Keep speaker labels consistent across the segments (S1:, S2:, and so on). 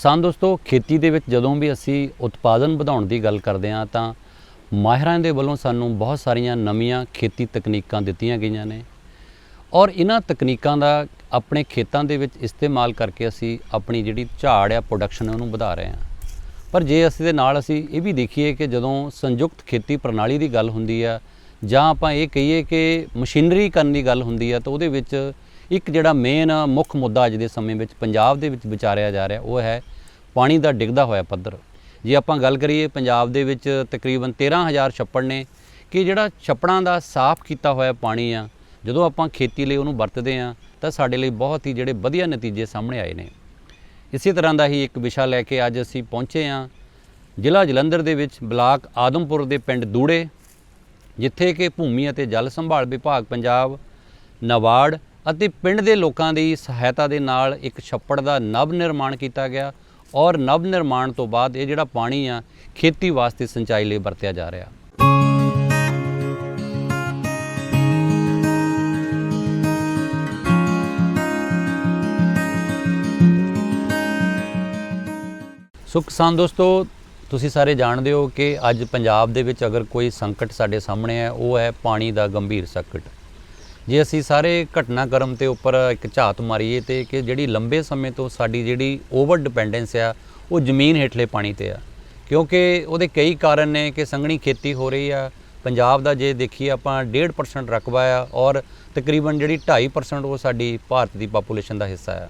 S1: ਕਿਸਾਨ ਦੋਸਤੋ, ਖੇਤੀ ਦੇ ਵਿੱਚ ਜਦੋਂ ਵੀ ਅਸੀਂ ਉਤਪਾਦਨ ਵਧਾਉਣ ਦੀ ਗੱਲ ਕਰਦੇ ਹਾਂ, ਤਾਂ ਮਾਹਿਰਾਂ ਦੇ ਵੱਲੋਂ ਸਾਨੂੰ ਬਹੁਤ ਸਾਰੀਆਂ ਨਵੀਆਂ ਖੇਤੀ ਤਕਨੀਕਾਂ ਦਿੱਤੀਆਂ ਗਈਆਂ ਨੇ। ਔਰ ਇਹਨਾਂ ਤਕਨੀਕਾਂ ਦਾ ਆਪਣੇ ਖੇਤਾਂ ਦੇ ਵਿੱਚ ਇਸਤੇਮਾਲ ਕਰਕੇ ਅਸੀਂ ਆਪਣੀ ਜਿਹੜੀ ਝਾੜ ਆ ਪ੍ਰੋਡਕਸ਼ਨ ਉਹਨੂੰ ਵਧਾ ਰਹੇ ਹਾਂ। ਪਰ ਜੇ ਅਸੀਂ ਦੇ ਨਾਲ ਅਸੀਂ ਇਹ ਵੀ ਦੇਖੀਏ ਕਿ ਜਦੋਂ ਸੰਯੁਕਤ ਖੇਤੀ ਪ੍ਰਣਾਲੀ ਦੀ ਗੱਲ ਹੁੰਦੀ ਆ, ਜਾਂ ਆਪਾਂ ਇਹ ਕਹੀਏ ਕਿ ਮਸ਼ੀਨਰੀ ਕਰਨ ਦੀ ਗੱਲ ਹੁੰਦੀ ਆ, ਤਾਂ ਉਹਦੇ ਵਿੱਚ ਇੱਕ ਜਿਹੜਾ ਮੇਨ ਮੁੱਖ ਮੁੱਦਾ ਅੱਜ ਦੇ ਸਮੇਂ ਵਿੱਚ ਪੰਜਾਬ ਦੇ ਵਿੱਚ ਵਿਚਾਰਿਆ ਜਾ ਰਿਹਾ, ਉਹ ਹੈ ਪਾਣੀ ਦਾ ਡਿੱਗਦਾ ਹੋਇਆ ਪੱਧਰ। ਜੇ ਆਪਾਂ ਗੱਲ ਕਰੀਏ ਪੰਜਾਬ ਦੇ ਵਿੱਚ ਤਕਰੀਬਨ 13000 ਛੱਪੜ ਨੇ, ਕਿ ਜਿਹੜਾ ਛੱਪੜਾਂ ਦਾ ਸਾਫ਼ ਕੀਤਾ ਹੋਇਆ ਪਾਣੀ ਆ, ਜਦੋਂ ਆਪਾਂ ਖੇਤੀ ਲਈ ਉਹਨੂੰ ਵਰਤਦੇ ਆ ਤਾਂ ਸਾਡੇ ਲਈ ਬਹੁਤ ਹੀ ਜਿਹੜੇ ਵਧੀਆ ਨਤੀਜੇ ਸਾਹਮਣੇ ਆਏ ਨੇ। ਇਸੇ ਤਰ੍ਹਾਂ ਦਾ ਹੀ ਇੱਕ ਵਿਸ਼ਾ ਲੈ ਕੇ ਅੱਜ ਅਸੀਂ ਪਹੁੰਚੇ ਆ ਜ਼ਿਲ੍ਹਾ ਜਲੰਧਰ ਦੇ ਵਿੱਚ ਬਲਾਕ ਆਦਮਪੁਰ ਦੇ ਪਿੰਡ ਦੂੜੇ, ਜਿੱਥੇ ਕਿ ਭੂਮੀ ਅਤੇ ਜਲ ਸੰਭਾਲ ਵਿਭਾਗ ਪੰਜਾਬ, ਨਵਾਰਡ ਅਤੇ ਪਿੰਡ ਦੇ ਲੋਕਾਂ ਦੀ ਸਹਾਇਤਾ ਦੇ ਨਾਲ ਇੱਕ ਛੱਪੜ ਦਾ ਨਵ ਨਿਰਮਾਣ ਕੀਤਾ ਗਿਆ ਔਰ ਨਵ ਨਿਰਮਾਣ ਤੋਂ ਬਾਅਦ ਇਹ ਜਿਹੜਾ ਪਾਣੀ ਆ, ਖੇਤੀ ਵਾਸਤੇ ਸਿੰਚਾਈ ਲਈ ਵਰਤਿਆ ਜਾ ਰਿਹਾ। ਸੋ ਕਿਸਾਨ ਦੋਸਤੋ, ਤੁਸੀਂ ਸਾਰੇ ਜਾਣਦੇ ਹੋ ਕਿ ਅੱਜ ਪੰਜਾਬ ਦੇ ਵਿੱਚ ਅਗਰ ਕੋਈ ਸੰਕਟ ਸਾਡੇ ਸਾਹਮਣੇ ਹੈ, ਉਹ ਹੈ ਪਾਣੀ ਦਾ ਗੰਭੀਰ ਸੰਕਟ। ਜੇ ਅਸੀਂ ਸਾਰੇ ਘਟਨਾਕ੍ਰਮ ਤੇ ਉੱਪਰ ਇੱਕ ਝਾਤ ਮਾਰੀਏ ਤੇ ਕਿ ਜਿਹੜੀ ਲੰਬੇ ਸਮੇਂ ਤੋਂ ਸਾਡੀ ਜਿਹੜੀ ਓਵਰ ਡਿਪੈਂਡੈਂਸ ਆ, ਉਹ ਜ਼ਮੀਨ ਹੇਠਲੇ ਪਾਣੀ ਤੇ ਆ। ਕਿਉਂਕਿ ਉਹਦੇ ਕਈ ਕਾਰਨ ਨੇ ਕਿ ਸੰਘਣੀ ਖੇਤੀ ਹੋ ਰਹੀ ਆ। ਪੰਜਾਬ ਦਾ ਜੇ ਦੇਖੀਏ ਆਪਾਂ 1.5% ਰਕਬਾ ਆ ਔਰ ਤਕਰੀਬਨ ਜਿਹੜੀ 2.5% ਉਹ ਸਾਡੀ ਭਾਰਤ ਦੀ ਪਾਪੂਲੇਸ਼ਨ ਦਾ ਹਿੱਸਾ ਆ।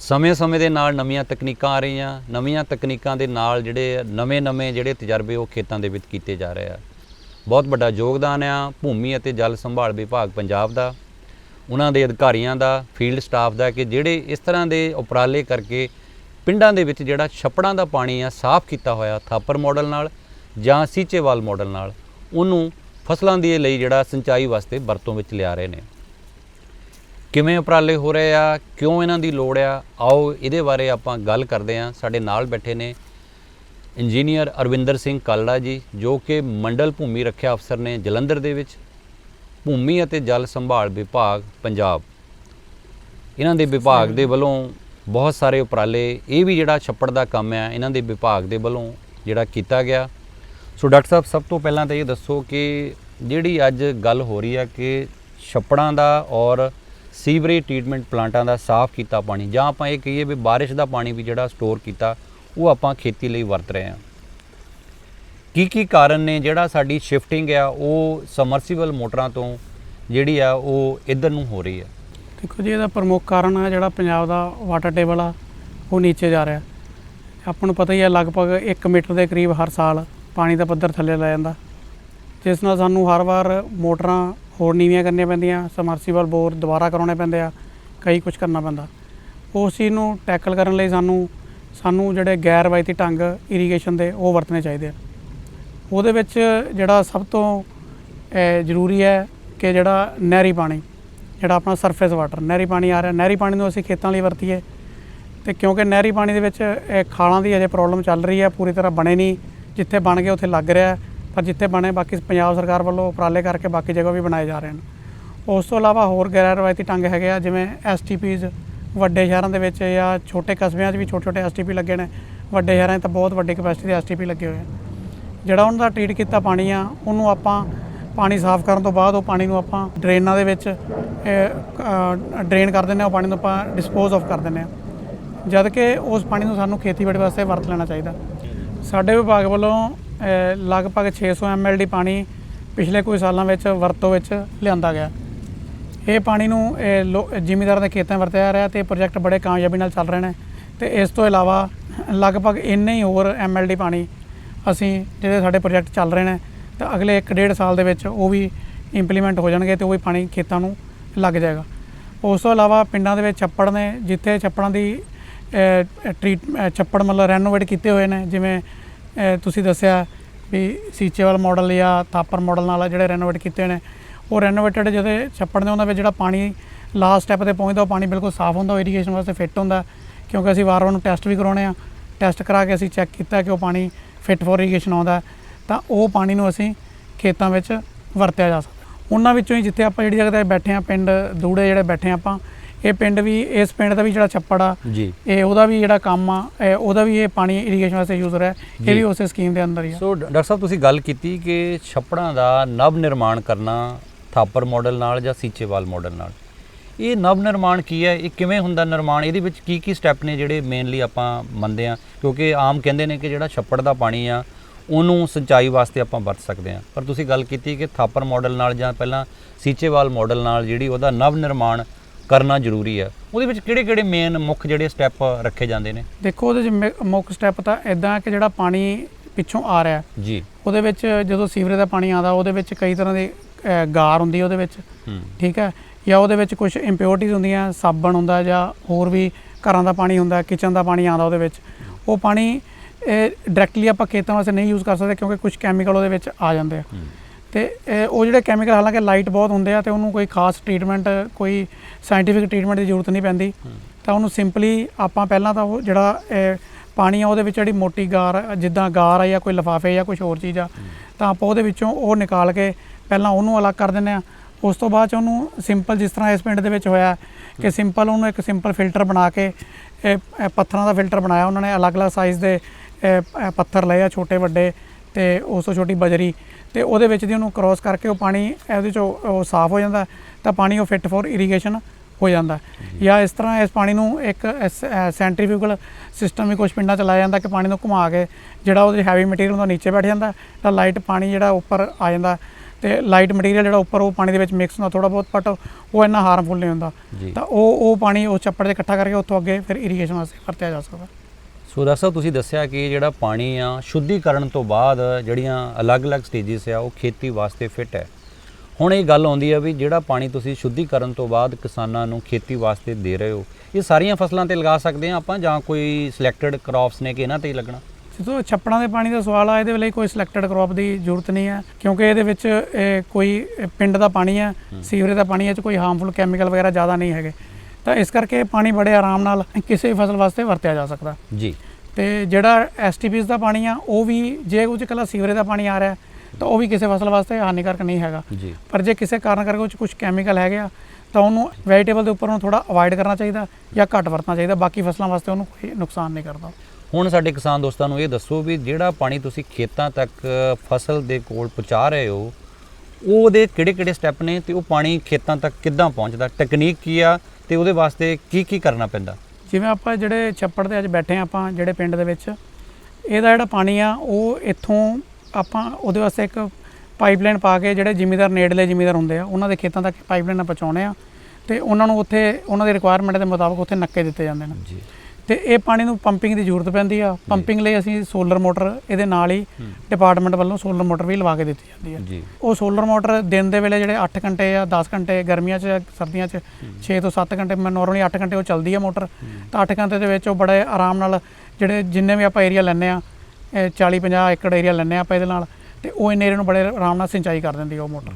S1: ਸਮੇਂ-ਸਮੇਂ ਦੇ ਨਾਲ ਨਵੀਆਂ ਤਕਨੀਕਾਂ ਆ ਰਹੀਆਂ। ਨਵੀਆਂ ਤਕਨੀਕਾਂ ਦੇ ਨਾਲ ਜਿਹੜੇ ਨਵੇਂ-ਨਵੇਂ ਜਿਹੜੇ ਤਜਰਬੇ ਉਹ ਖੇਤਾਂ ਦੇ ਵਿੱਚ ਕੀਤੇ ਜਾ ਰਹੇ ਆ। ਬਹੁਤ ਵੱਡਾ ਯੋਗਦਾਨ ਆ। ਭੂਮੀ ਅਤੇ ਜਲ ਸੰਭਾਲ ਵਿਭਾਗ ਪੰਜਾਬ ਦਾ, ਉਹਨਾਂ ਦੇ ਅਧਿਕਾਰੀਆਂ ਦਾ, ਫੀਲਡ ਸਟਾਫ ਦਾ ਕਿ ਜਿਹੜੇ ਇਸ ਤਰ੍ਹਾਂ ਦੇ ਉਪਰਾਲੇ ਕਰਕੇ ਪਿੰਡਾਂ ਦੇ ਵਿੱਚ ਜਿਹੜਾ ਛੱਪੜਾਂ ਦਾ ਪਾਣੀ ਆ ਸਾਫ਼ ਕੀਤਾ ਹੋਇਆ ਥਾਪਰ ਮਾਡਲ ਨਾਲ ਜਾਂ ਸੀਚੇਵਾਲ ਮਾਡਲ ਨਾਲ, ਉਹਨੂੰ ਫਸਲਾਂ ਦੇ ਲਈ ਜਿਹੜਾ ਸਿੰਚਾਈ ਵਾਸਤੇ ਵਰਤੋਂ ਵਿੱਚ ਲਿਆ ਰਹੇ ਨੇ। ਕਿਵੇਂ ਉਪਰਾਲੇ ਹੋ ਰਹੇ ਆ, ਕਿਉਂ ਇਹਨਾਂ ਦੀ ਲੋੜ ਆ, ਆਓ ਇਹਦੇ ਬਾਰੇ ਆਪਾਂ ਗੱਲ ਕਰਦੇ ਆ ਸਾਡੇ ਨਾਲ ਬੈਠੇ ਨੇ ਇੰਜੀਨੀਅਰ ਅਰਵਿੰਦਰ ਸਿੰਘ ਕਾਲੜਾ ਜੀ, ਜੋ ਕਿ ਮੰਡਲ ਭੂਮੀ ਰੱਖਿਆ ਅਫਸਰ ਨੇ ਜਲੰਧਰ ਦੇ ਵਿੱਚ, ਭੂਮੀ ਅਤੇ ਜਲ ਸੰਭਾਲ ਵਿਭਾਗ, ਪੰਜਾਬ। ਇਹਨਾਂ ਦੇ ਵਿਭਾਗ ਦੇ ਵੱਲੋਂ ਬਹੁਤ ਸਾਰੇ ਉਪਰਾਲੇ, ਇਹ ਵੀ ਜਿਹੜਾ ਛੱਪੜ ਦਾ ਕੰਮ ਹੈ ਇਹਨਾਂ ਦੇ ਵਿਭਾਗ ਦੇ ਵੱਲੋਂ ਜਿਹੜਾ ਕੀਤਾ ਗਿਆ। ਸੋ ਡਾਕਟਰ ਸਾਹਿਬ, ਸਭ ਤੋਂ ਪਹਿਲਾਂ ਤਾਂ ਇਹ ਦੱਸੋ ਕਿ ਜਿਹੜੀ ਅੱਜ ਗੱਲ ਹੋ ਰਹੀ ਆ ਕਿ ਛੱਪੜਾਂ ਦਾ ਔਰ ਸੀਵਰੇਜ ਟ੍ਰੀਟਮੈਂਟ ਪਲਾਂਟਾਂ ਦਾ ਸਾਫ਼ ਕੀਤਾ ਪਾਣੀ, ਜਾਂ ਆਪਾਂ ਇਹ ਕਹੀਏ ਵੀ ਬਾਰਿਸ਼ ਦਾ ਪਾਣੀ ਵੀ ਜਿਹੜਾ ਸਟੋਰ ਕੀਤਾ ਉਹ ਆਪਾਂ ਖੇਤੀ ਲਈ ਵਰਤ ਰਹੇ ਹਾਂ। ਕੀ ਕੀ ਕਾਰਨ ਨੇ ਜਿਹੜਾ ਸਾਡੀ ਸ਼ਿਫਟਿੰਗ ਆ, ਉਹ ਸਮਰਸੀਬਲ ਮੋਟਰਾਂ ਤੋਂ ਜਿਹੜੀ ਆ, ਉਹ ਇਧਰ ਨੂੰ ਹੋ ਰਹੀ ਆ?
S2: ਦੇਖੋ ਜੀ, ਇਹਦਾ ਪ੍ਰਮੁੱਖ ਕਾਰਨ ਆ ਜਿਹੜਾ ਪੰਜਾਬ ਦਾ ਵਾਟਰ ਟੇਬਲ ਆ, ਉਹ ਨੀਚੇ ਜਾ ਰਿਹਾ। ਆਪਾਂ ਨੂੰ ਪਤਾ ਹੀ ਆ, ਲਗਭਗ 1 ਮੀਟਰ ਦੇ ਕਰੀਬ ਹਰ ਸਾਲ ਪਾਣੀ ਦਾ ਪੱਧਰ ਥੱਲੇ ਲੈ ਜਾਂਦਾ। ਜਿਸ ਨਾਲ ਸਾਨੂੰ ਹਰ ਵਾਰ ਮੋਟਰਾਂ ਹੋਰ ਨੀਵੀਆਂ ਕਰਨੀਆਂ ਪੈਂਦੀਆਂ ਸਮਰਸੀਬਲ ਬੋਰ ਦੁਬਾਰਾ ਕਰਾਉਣੇ ਪੈਂਦੇ ਆ, ਕਈ ਕੁਝ ਕਰਨਾ ਪੈਂਦਾ। ਉਸ ਚੀਜ਼ ਨੂੰ ਟੈਕਲ ਕਰਨ ਲਈ ਸਾਨੂੰ ਸਾਨੂੰ ਜਿਹੜੇ ਗੈਰ ਰਵਾਇਤੀ ਢੰਗ ਇਰੀਗੇਸ਼ਨ ਦੇ ਉਹ ਵਰਤਣੇ ਚਾਹੀਦੇ ਆ। ਉਹਦੇ ਵਿੱਚ ਜਿਹੜਾ ਸਭ ਤੋਂ ਜ਼ਰੂਰੀ ਹੈ ਕਿ ਜਿਹੜਾ ਨਹਿਰੀ ਪਾਣੀ, ਜਿਹੜਾ ਆਪਣਾ ਸਰਫੇਸ ਵਾਟਰ ਨਹਿਰੀ ਪਾਣੀ ਆ ਰਿਹਾ। ਨਹਿਰੀ ਪਾਣੀ ਨੂੰ ਅਸੀਂ ਖੇਤਾਂ ਲਈ ਵਰਤੀਏ। ਤੇ ਕਿਉਂਕਿ ਨਹਿਰੀ ਪਾਣੀ ਦੇ ਵਿੱਚ ਖਾਲਾਂ ਦੀ ਅਜੇ ਪ੍ਰੋਬਲਮ ਚੱਲ ਰਹੀ ਹੈ, ਪੂਰੀ ਤਰ੍ਹਾਂ ਬਣੇ ਨਹੀਂ। ਜਿੱਥੇ ਬਣ ਗਏ ਉੱਥੇ ਲੱਗ ਰਿਹਾ ਪਰ ਜਿੱਥੇ ਬਣੇ ਬਾਕੀ ਪੰਜਾਬ ਸਰਕਾਰ ਵੱਲੋਂ ਉਪਰਾਲੇ ਕਰਕੇ ਬਾਕੀ ਜਗ੍ਹਾ ਵੀ ਬਣਾਏ ਜਾ ਰਹੇ ਹਨ। ਉਸ ਤੋਂ ਇਲਾਵਾ ਹੋਰ ਗੈਰ ਰਵਾਇਤੀ ਢੰਗ ਹੈਗੇ ਆ, ਜਿਵੇਂ ਐਸਟੀਪੀਜ਼ ਵੱਡੇ ਸ਼ਹਿਰਾਂ ਦੇ ਵਿੱਚ ਜਾਂ ਛੋਟੇ ਕਸਬਿਆਂ 'ਚ ਵੀ ਛੋਟੇ ਛੋਟੇ ਐਸਟੀਪੀ ਲੱਗੇ ਨੇ। ਵੱਡੇ ਸ਼ਹਿਰਾਂ 'ਚ ਤਾਂ ਬਹੁਤ ਵੱਡੀ ਕਪੈਸਿਟੀ ਦੇ ਐਸਟੀਪੀ ਲੱਗੇ ਹੋਏ ਆ। ਜਿਹੜਾ ਉਹਨਾਂ ਦਾ ਟ੍ਰੀਟ ਕੀਤਾ ਪਾਣੀ ਆ ਉਹਨੂੰ ਆਪਾਂ ਪਾਣੀ ਸਾਫ਼ ਕਰਨ ਤੋਂ ਬਾਅਦ ਉਹ ਪਾਣੀ ਨੂੰ ਆਪਾਂ ਡਰੇਨਾਂ ਦੇ ਵਿੱਚ ਡਰੇਨ ਕਰ ਦਿੰਦੇ ਆ ਉਹ ਪਾਣੀ ਨੂੰ ਆਪਾਂ ਡਿਸਪੋਜ਼ ਆਫ ਕਰ ਦਿੰਦੇ ਆ। ਜਦ ਕਿ ਉਸ ਪਾਣੀ ਨੂੰ ਸਾਨੂੰ ਖੇਤੀਬਾੜੀ ਵਾਸਤੇ ਵਰਤ ਲੈਣਾ ਚਾਹੀਦਾ। ਸਾਡੇ ਵਿਭਾਗ ਵੱਲੋਂ ਅਹ, ਲਗਭਗ 600 ਐਮਐਲਡੀ ਪਾਣੀ ਪਿਛਲੇ ਕੁਝ ਸਾਲਾਂ ਵਿੱਚ ਵਰਤੋਂ ਵਿੱਚ ਲਿਆਂਦਾ ਗਿਆ। ਇਹ ਪਾਣੀ ਨੂੰ, ਇਹ ਲੋ- ਜ਼ਿਮੀਂਦਾਰਾਂ ਦੇ ਖੇਤਾਂ ਵਰਤਿਆ ਜਾ ਰਿਹਾ ਤੇ ਇਹ ਪ੍ਰੋਜੈਕਟ ਬੜੇ ਕਾਮਯਾਬੀ ਨਾਲ ਚੱਲ ਰਹੇ ਨੇ। ਤੇ ਇਸ ਤੋਂ ਇਲਾਵਾ ਲਗਭਗ ਇੰਨੇ ਹੀ ਹੋਰ ਐਮਐਲਡੀ ਪਾਣੀ ਅਸੀਂ ਜਿਹੜੇ ਸਾਡੇ ਪ੍ਰੋਜੈਕਟ ਚੱਲ ਰਹੇ ਨੇ, ਤੇ ਅਗਲੇ 1.5 ਸਾਲ ਦੇ ਵਿੱਚ ਉਹ ਵੀ ਇੰਪਲੀਮੈਂਟ ਹੋ ਜਾਣਗੇ ਤੇ ਉਹ ਵੀ ਪਾਣੀ ਖੇਤਾਂ ਨੂੰ ਲੱਗ ਜਾਏਗਾ। ਉਸ ਤੋਂ ਇਲਾਵਾ ਪਿੰਡਾਂ ਦੇ ਵਿੱਚ ਛੱਪੜ ਨੇ, ਜਿੱਥੇ ਛੱਪੜਾਂ ਦੀ ਟ੍ਰੀਟ ਛੱਪੜ ਮਤਲਬ ਰੈਨੋਵੇਟ ਕੀਤੇ ਹੋਏ ਨੇ, ਜਿਵੇਂ ਤੁਸੀਂ ਦੱਸਿਆ ਵੀ ਸੀਚੇਵਾਲ ਮਾਡਲ ਜਾਂ ਥਾਪਰ ਮਾਡਲ ਨਾਲ ਜਿਹੜੇ ਰੈਨੋਵੇਟ ਕੀਤੇ ਨੇ ਉਹ ਰੈਨੋਵੇਟਡ ਜਿਹੜੇ ਛੱਪੜ ਨੇ ਉਹਨਾਂ ਵਿੱਚ ਜਿਹੜਾ ਪਾਣੀ ਲਾਸਟ ਸਟੈਪ ਤੇ ਪਹੁੰਚਦਾ ਉਹ ਪਾਣੀ ਬਿਲਕੁਲ ਸਾਫ਼ ਹੁੰਦਾ ਉਹ ਇਰੀਗੇਸ਼ਨ ਵਾਸਤੇ ਫਿੱਟ ਹੁੰਦਾ ਕਿਉਂਕਿ ਅਸੀਂ ਵਾਰ-ਵਾਰ ਨੂੰ ਟੈਸਟ ਵੀ ਕਰਾਉਣੇ ਆ ਟੈਸਟ ਕਰਾ ਕੇ ਅਸੀਂ ਚੈੱਕ ਕੀਤਾ ਕਿ ਉਹ ਪਾਣੀ ਫਿੱਟ ਫॉर ਇਰੀਗੇਸ਼ਨ ਆਉਂਦਾ ਤਾਂ ਉਹ ਪਾਣੀ ਨੂੰ ਅਸੀਂ ਖੇਤਾਂ ਵਿੱਚ ਵਰਤਿਆ ਜਾ ਸਕਦਾ ਉਹਨਾਂ ਵਿੱਚੋਂ ਹੀ ਜਿੱਥੇ ਆਪਾਂ ਜਿਹੜੀ ਜਗ੍ਹਾ ਤੇ ਬੈਠੇ ਆ ਪਿੰਡ ਦੂੜੇ ਜਿਹੜੇ ਬੈਠੇ ਆ ਆਪਾਂ ਇਹ ਪਿੰਡ ਵੀ ਇਸ ਪਿੰਡ ਦਾ ਵੀ ਜਿਹੜਾ ਛੱਪੜ ਆ ਇਹ ਉਹਦਾ ਵੀ ਜਿਹੜਾ ਕੰਮ ਆ ਉਹਦਾ ਵੀ ਇਹ ਪਾਣੀ ਇਰੀਗੇਸ਼ਨ ਵਾਸਤੇ ਯੂਜ਼ ਹੋ ਰਿਹਾ ਇਹ। ਵੀ ਉਸੇ ਸਕੀਮ ਦੇ ਅੰਦਰ ਹੀ ਆ।
S1: ਸੋ ਡਾਕਟਰ ਸਾਹਿਬ ਤੁਸੀਂ ਗੱਲ ਕੀਤੀ ਕਿ ਛੱਪੜਾਂ ਦਾ ਨਵ ਨਿਰਮਾਣ ਕਰਨਾ ਥਾਪਰ ਮਾਡਲ ਨਾਲ ਜਾਂ ਸੀਚੇਵਾਲ ਮਾਡਲ ਨਾਲ। ਇਹ ਨਵ ਨਿਰਮਾਣ ਕੀ ਹੈ? ਇਹ ਕਿਵੇਂ ਹੁੰਦਾ ਨਿਰਮਾਣ? ਇਹਦੇ ਵਿੱਚ ਕੀ ਕੀ ਸਟੈਪ ਨੇ ਜਿਹੜੇ ਮੇਨਲੀ ਆਪਾਂ ਮੰਨਦੇ ਆ ਕਿਉਂਕਿ ਆਮ ਕਹਿੰਦੇ ਨੇ ਕਿ ਜਿਹੜਾ ਛੱਪੜ ਦਾ ਪਾਣੀ ਆ ਉਹਨੂੰ ਸਿੰਚਾਈ ਵਾਸਤੇ ਆਪਾਂ ਵਰਤ ਸਕਦੇ ਆ ਪਰ ਤੁਸੀਂ ਗੱਲ ਕੀਤੀ ਕਿ ਥਾਪਰ ਮਾਡਲ ਨਾਲ ਜਾਂ ਪਹਿਲਾਂ ਸੀਚੇਵਾਲ ਮਾਡਲ ਨਾਲ ਜਿਹੜੀ ਉਹਦਾ ਨਵ ਨਿਰਮਾਣ ਕਰਨਾ ਜ਼ਰੂਰੀ ਆ ਉਹਦੇ ਵਿੱਚ ਕਿਹੜੇ ਕਿਹੜੇ ਮੇਨ ਮੁੱਖ ਜਿਹੜੇ ਸਟੈਪ ਰੱਖੇ ਜਾਂਦੇ ਨੇ?
S2: ਦੇਖੋ ਉਹਦੇ ਚ ਮੇ- ਮੁੱਖ ਸਟੈਪ ਤਾਂ ਇਦਾਂ ਕਿ ਜਿਹੜਾ ਪਾਣੀ ਪਿੱਛੋਂ ਆ ਰਿਹਾ।
S1: ਜੀ।
S2: ਉਹਦੇ ਵਿੱਚ ਜਦੋਂ ਸੀਵਰੇਜ ਦਾ ਪਾਣੀ ਆਉਂਦਾ ਉਹਦੇ ਵਿੱਚ ਕਈ ਤਰ੍ਹਾਂ ਦੀ ਗਾਰ ਹੁੰਦੀ ਉਹਦੇ ਵਿੱਚ ਠੀਕ ਹੈ? ਜਾਂ ਉਹਦੇ ਵਿੱਚ ਕੁਝ ਇੰਪਿਓਰਟੀਜ਼ ਹੁੰਦੀਆਂ ਸਾਬਣ ਹੁੰਦਾ ਜਾਂ ਹੋਰ ਵੀ ਘਰਾਂ ਦਾ ਪਾਣੀ ਹੁੰਦਾ ਕਿਚਨ ਦਾ ਪਾਣੀ ਆਉਂਦਾ ਉਹਦੇ ਵਿੱਚ ਉਹ ਪਾਣੀ ਡਾਇਰੈਕਟਲੀ ਆਪਾਂ ਖੇਤਾਂ ਵਾਸਤੇ ਨਹੀਂ ਯੂਜ਼ ਕਰ ਸਕਦੇ ਕਿਉਂਕਿ ਕੁਝ ਕੈਮੀਕਲ ਉਹਦੇ ਵਿੱਚ ਆ ਜਾਂਦੇ ਆ। ਤੇ ਇਹ ਉਹ ਜਿਹੜੇ ਕੈਮੀਕਲ ਹਾਲਾਂਕਿ ਲਾਈਟ ਬਹੁਤ ਹੁੰਦੇ ਆ ਤੇ ਉਹਨੂੰ ਕੋਈ ਖਾਸ ਟ੍ਰੀਟਮੈਂਟ ਕੋਈ ਸਾਇੰਟੀਫਿਕ ਟ੍ਰੀਟਮੈਂਟ ਦੀ ਜ਼ਰੂਰਤ ਨਹੀਂ ਪੈਂਦੀ। ਤਾਂ ਉਹਨੂੰ ਸਿੰਪਲੀ ਆਪਾਂ ਪਹਿਲਾਂ ਤਾਂ ਉਹ ਜਿਹੜਾ ਇਹ ਪਾਣੀ ਆ ਉਹਦੇ ਵਿੱਚ ਜਿਹੜੀ ਮੋਟੀ ਗਾਰ ਜਿੱਦਾਂ ਗਾਰ ਆ ਜਾਂ ਕੋਈ ਲਿਫਾਫੇ ਜਾਂ ਕੁਝ ਹੋਰ ਚੀਜ਼ ਆ ਤਾਂ ਆਪਾਂ ਉਹਦੇ ਵਿੱਚੋਂ ਉਹ ਨਿਕਾਲ ਕੇ ਪਹਿਲਾਂ ਉਹਨੂੰ ਅਲੱਗ ਕਰ ਦਿੰਦੇ ਆ। ਉਸ ਤੋਂ ਬਾਅਦ ਚ ਉਹਨੂੰ ਸਿੰਪਲ ਜਿਸ ਤਰ੍ਹਾਂ ਇਸ ਪਿੰਡ ਦੇ ਵਿੱਚ ਹੋਇਆ ਕਿ ਸਿੰਪਲ ਉਹਨੂੰ ਇੱਕ ਸਿੰਪਲ ਫਿਲਟਰ ਬਣਾ ਕੇ ਇਹ ਪੱਥਰਾਂ ਦਾ ਫਿਲਟਰ ਬਣਾਇਆ। ਉਹਨਾਂ ਨੇ ਅਲੱਗ-ਅਲੱਗ ਸਾਈਜ਼ ਦੇ ਪੱਥਰ ਲਏ ਆ ਛੋਟੇ ਵੱਡੇ ਤੇ ਉਸ ਤੋਂ ਛੋਟੀ ਬਜਰੀ ਤੇ ਉਹਦੇ ਵਿੱਚ ਦੀ ਉਹਨੂੰ ਕ੍ਰੋਸ ਕਰਕੇ ਉਹ ਪਾਣੀ ਇਹਦੇ ਚੋਂ ਉਹ ਸਾਫ਼ ਹੋ ਜਾਂਦਾ ਤਾਂ ਪਾਣੀ ਉਹ ਫਿੱਟ ਫॉर ਇਰੀਗੇਸ਼ਨ ਹੋ ਜਾਂਦਾ। ਜਾਂ ਇਸ ਤਰ੍ਹਾਂ ਇਸ ਪਾਣੀ ਨੂੰ ਇੱਕ ਸੈਂਟਰੀਫਿਊਗਲ ਸਿਸਟਮ ਵੀ ਕੁਝ ਪਿੰਡਾਂ ਚ ਲਾਇਆ ਜਾਂਦਾ ਕਿ ਪਾਣੀ ਨੂੰ ਘੁਮਾ ਕੇ ਜਿਹੜਾ ਉਹਦੇ ਹੈਵੀ ਮਟੀਰੀਅਲ ਹੁੰਦਾ ਨੀਚੇ ਬੈਠ ਜਾਂਦਾ ਤਾਂ ਲਾਈਟ ਪਾਣੀ ਜਿਹੜਾ ਉੱਪਰ ਆ ਜਾਂਦਾ। ਤੇ ਲਾਈਟ ਮਟੀਰੀਅਲ ਜਿਹੜਾ ਉੱਪਰ ਉਹ ਪਾਣੀ ਦੇ ਵਿੱਚ ਮਿਕਸ ਹੁੰਦਾ ਥੋੜਾ ਬਹੁਤ ਬਟ ਉਹ ਇੰਨਾ ਹਾਰਮਫੁਲ ਨਹੀਂ ਹੁੰਦਾ। ਤਾਂ ਉਹ ਉਹ ਪਾਣੀ ਉਹ ਚੱਪੜ 'ਚ ਇਕੱਠਾ ਕਰਕੇ ਉੱਥੋਂ ਅੱਗੇ ਫਿਰ ਇਰੀਗੇਸ਼ਨ ਵਾਸਤੇ ਵਰਤਿਆ ਜਾ ਸਕਦਾ।
S1: ਸੋ ਸਾਹਿਬ ਤੁਸੀਂ ਦੱਸਿਆ ਕਿ ਜਿਹੜਾ ਪਾਣੀ ਆ ਸ਼ੁੱਧੀਕਰਨ ਤੋਂ ਬਾਅਦ ਜਿਹੜੀਆਂ ਅਲੱਗ-ਅਲੱਗ ਸਟੇਜਸ ਆ ਉਹ ਖੇਤੀ ਵਾਸਤੇ ਫਿੱਟ ਹੈ। ਹੁਣ ਇਹ ਗੱਲ ਆਉਂਦੀ ਆ ਵੀ ਜਿਹੜਾ ਪਾਣੀ ਤੁਸੀਂ ਸ਼ੁੱਧੀਕਰਨ ਤੋਂ ਬਾਅਦ ਕਿਸਾਨਾਂ ਨੂੰ ਖੇਤੀ ਵਾਸਤੇ ਦੇ ਰਹੇ ਹੋ ਇਹ ਸਾਰੀਆਂ ਫਸਲਾਂ ਤੇ ਲਗਾ ਸਕਦੇ ਆ ਆਪਾਂ ਜਾਂ ਕੋਈ ਸਿਲੈਕਟਡ ਕ੍ਰੌਪਸ ਨੇ ਕਿ ਇਹਨਾਂ ਤੇ ਹੀ ਲੱਗਣਾ?
S2: ਜਦੋਂ ਛੱਪੜਾਂ ਦੇ ਪਾਣੀ ਦਾ ਸਵਾਲ ਆ ਇਹਦੇ ਲਈ ਕੋਈ ਸਿਲੈਕਟਡ ਕ੍ਰੌਪ ਦੀ ਜ਼ਰੂਰਤ ਨਹੀਂ ਹੈ ਕਿਉਂਕਿ ਇਹਦੇ ਵਿੱਚ ਇਹ ਕੋਈ ਪਿੰਡ ਦਾ ਪਾਣੀ ਹੈ ਸੀਵਰੇਜ ਦਾ ਪਾਣੀ ਹੈ ਚ ਕੋਈ ਹਾਰਮਫੁਲ ਕੈਮੀਕਲ ਵਗੈਰਾ ਜ਼ਿਆਦਾ ਨਹੀਂ ਹੈਗੇ। ਤਾਂ ਇਸ ਕਰਕੇ ਪਾਣੀ ਬੜੇ ਆਰਾਮ ਨਾਲ ਕਿਸੇ ਵੀ ਫਸਲ ਵਾਸਤੇ ਵਰਤਿਆ ਜਾ ਸਕਦਾ।
S1: ਜੀ।
S2: ਤੇ ਜਿਹੜਾ ਐਸਟੀਪੀਸ ਦਾ ਪਾਣੀ ਆ ਉਹ ਵੀ ਜੇ ਉਹ ਚ ਇਕੱਲਾ ਸੀਵਰੇਜ ਦਾ ਪਾਣੀ ਆ ਰਿਹਾ ਤਾਂ ਉਹ ਵੀ ਕਿਸੇ ਫਸਲ ਵਾਸਤੇ ਹਾਨੀਕਾਰਕ ਨਹੀਂ ਹੈਗਾ। ਪਰ ਜੇ ਕਿਸੇ ਕਾਰਨ ਕਰਕੇ ਉਹ ਚ ਕੁਝ ਕੈਮੀਕਲ ਹੈਗੇ ਆ ਤਾਂ ਉਹਨੂੰ ਵੈਜੀਟੇਬਲ ਦੇ ਉੱਪਰ ਉਹਨੂੰ ਥੋੜਾ ਅਵੋਇਡ ਕਰਨਾ ਚਾਹੀਦਾ ਜਾਂ ਘੱਟ ਵਰਤਣਾ ਚਾਹੀਦਾ ਬਾਕੀ ਫਸਲਾਂ ਵਾਸਤੇ ਉਹਨੂੰ ਕੋਈ ਨੁਕਸਾਨ ਨਹੀਂ ਕਰਦਾ।
S1: ਹੁਣ ਸਾਡੇ ਕਿਸਾਨ ਦੋਸਤਾਂ ਨੂੰ ਇਹ ਦੱਸੋ ਵੀ ਜਿਹੜਾ ਪਾਣੀ ਤੁਸੀਂ ਖੇਤਾਂ ਤੱਕ ਫਸਲ ਦੇ ਕੋਲ ਪਹੁੰਚਾ ਰਹੇ ਹੋ ਉਹ ਉਹਦੇ ਕਿਹੜੇ-ਕਿਹੜੇ ਸਟੈਪ ਨੇ ਤੇ ਉਹ ਪਾਣੀ ਖੇਤਾਂ ਤੱਕ ਕਿੱਦਾਂ ਪਹੁੰਚਦਾ? ਟੈਕਨੀਕ ਕੀ ਆ ਤੇ ਉਹਦੇ ਵਾਸਤੇ ਕੀ ਕੀ ਕਰਨਾ ਪੈਂਦਾ?
S2: ਜਿਵੇਂ ਆਪਾਂ ਜਿਹੜੇ ਛੱਪੜ ਤੇ ਅੱਜ ਬੈਠੇ ਹਾਂ ਆਪਾਂ ਜਿਹੜੇ ਪਿੰਡ ਦੇ ਵਿੱਚ ਇਹਦਾ ਜਿਹੜਾ ਪਾਣੀ ਆ ਉਹ ਇੱਥੋਂ ਆਪਾਂ ਉਹਦੇ ਵਾਸਤੇ ਇੱਕ ਪਾਈਪਲਾਈਨ ਪਾ ਕੇ ਜਿਹੜੇ ਜ਼ਿਮੀਦਾਰ ਨੇੜਲੇ ਜ਼ਿਮੀਦਾਰ ਹੁੰਦੇ ਆ ਉਹਨਾਂ ਦੇ ਖੇਤਾਂ ਤੱਕ ਪਾਈਪਲਾਈਨ ਪਹੁੰਚਾਉਣੇ ਆ ਤੇ ਉਹਨਾਂ ਨੂੰ ਉੱਥੇ ਉਹਨਾਂ ਦੀ ਰਿਕੁਆਇਰਮੈਂਟ ਦੇ ਮੁਤਾਬਕ ਉੱਥੇ ਨੱਕੇ ਦਿੱਤੇ ਜਾਂਦੇ ਨੇ।
S1: ਜੀ।
S2: ਤੇ ਇਹ ਪਾਣੀ ਨੂੰ ਪੰਪਿੰਗ ਦੀ ਜ਼ਰੂਰਤ ਪੈਂਦੀ ਆ। ਪੰਪਿੰਗ ਲਈ ਅਸੀਂ ਸੋਲਰ ਮੋਟਰ ਇਹਦੇ ਨਾਲ ਹੀ ਡਿਪਾਰਟਮੈਂਟ ਵੱਲੋਂ ਸੋਲਰ ਮੋਟਰ ਵੀ ਲਵਾ ਕੇ ਦਿੱਤੀ ਜਾਂਦੀ
S1: ਜੀ।
S2: ਉਹ ਸੋਲਰ ਮੋਟਰ ਦਿਨ ਦੇ ਵੇਲੇ ਜਿਹੜੇ 8 ਘੰਟੇ ਜਾਂ 10 ਘੰਟੇ ਗਰਮੀਆਂ 'ਚ ਸਰਦੀਆਂ 'ਚ 6 ਤੋਂ 7 ਘੰਟੇ ਮੈਂ ਨਾਰਮਲੀ 8 ਘੰਟੇ ਉਹ ਚੱਲਦੀ ਹੈ ਮੋਟਰ। ਤਾਂ 8 ਘੰਟੇ ਦੇ ਵਿੱਚ ਉਹ ਬੜੇ ਆਰਾਮ ਨਾਲ ਜਿਹੜੇ ਜਿੰਨੇ ਵੀ ਆਪਾਂ ਏਰੀਆ ਲੈਂਦੇ ਆ 40 50 ਏਕੜ ਏਰੀਆ ਲੈਂਦੇ ਆ ਆਪਾਂ ਇਹਦੇ ਨਾਲ ਤੇ ਉਹ ਇੰਨੇ ਏਰੀਆ ਨੂੰ ਬੜੇ ਆਰਾਮ ਨਾਲ ਸਿੰਚਾਈ ਕਰ ਦਿੰਦੀ ਹੈ ਉਹ ਮੋਟਰ।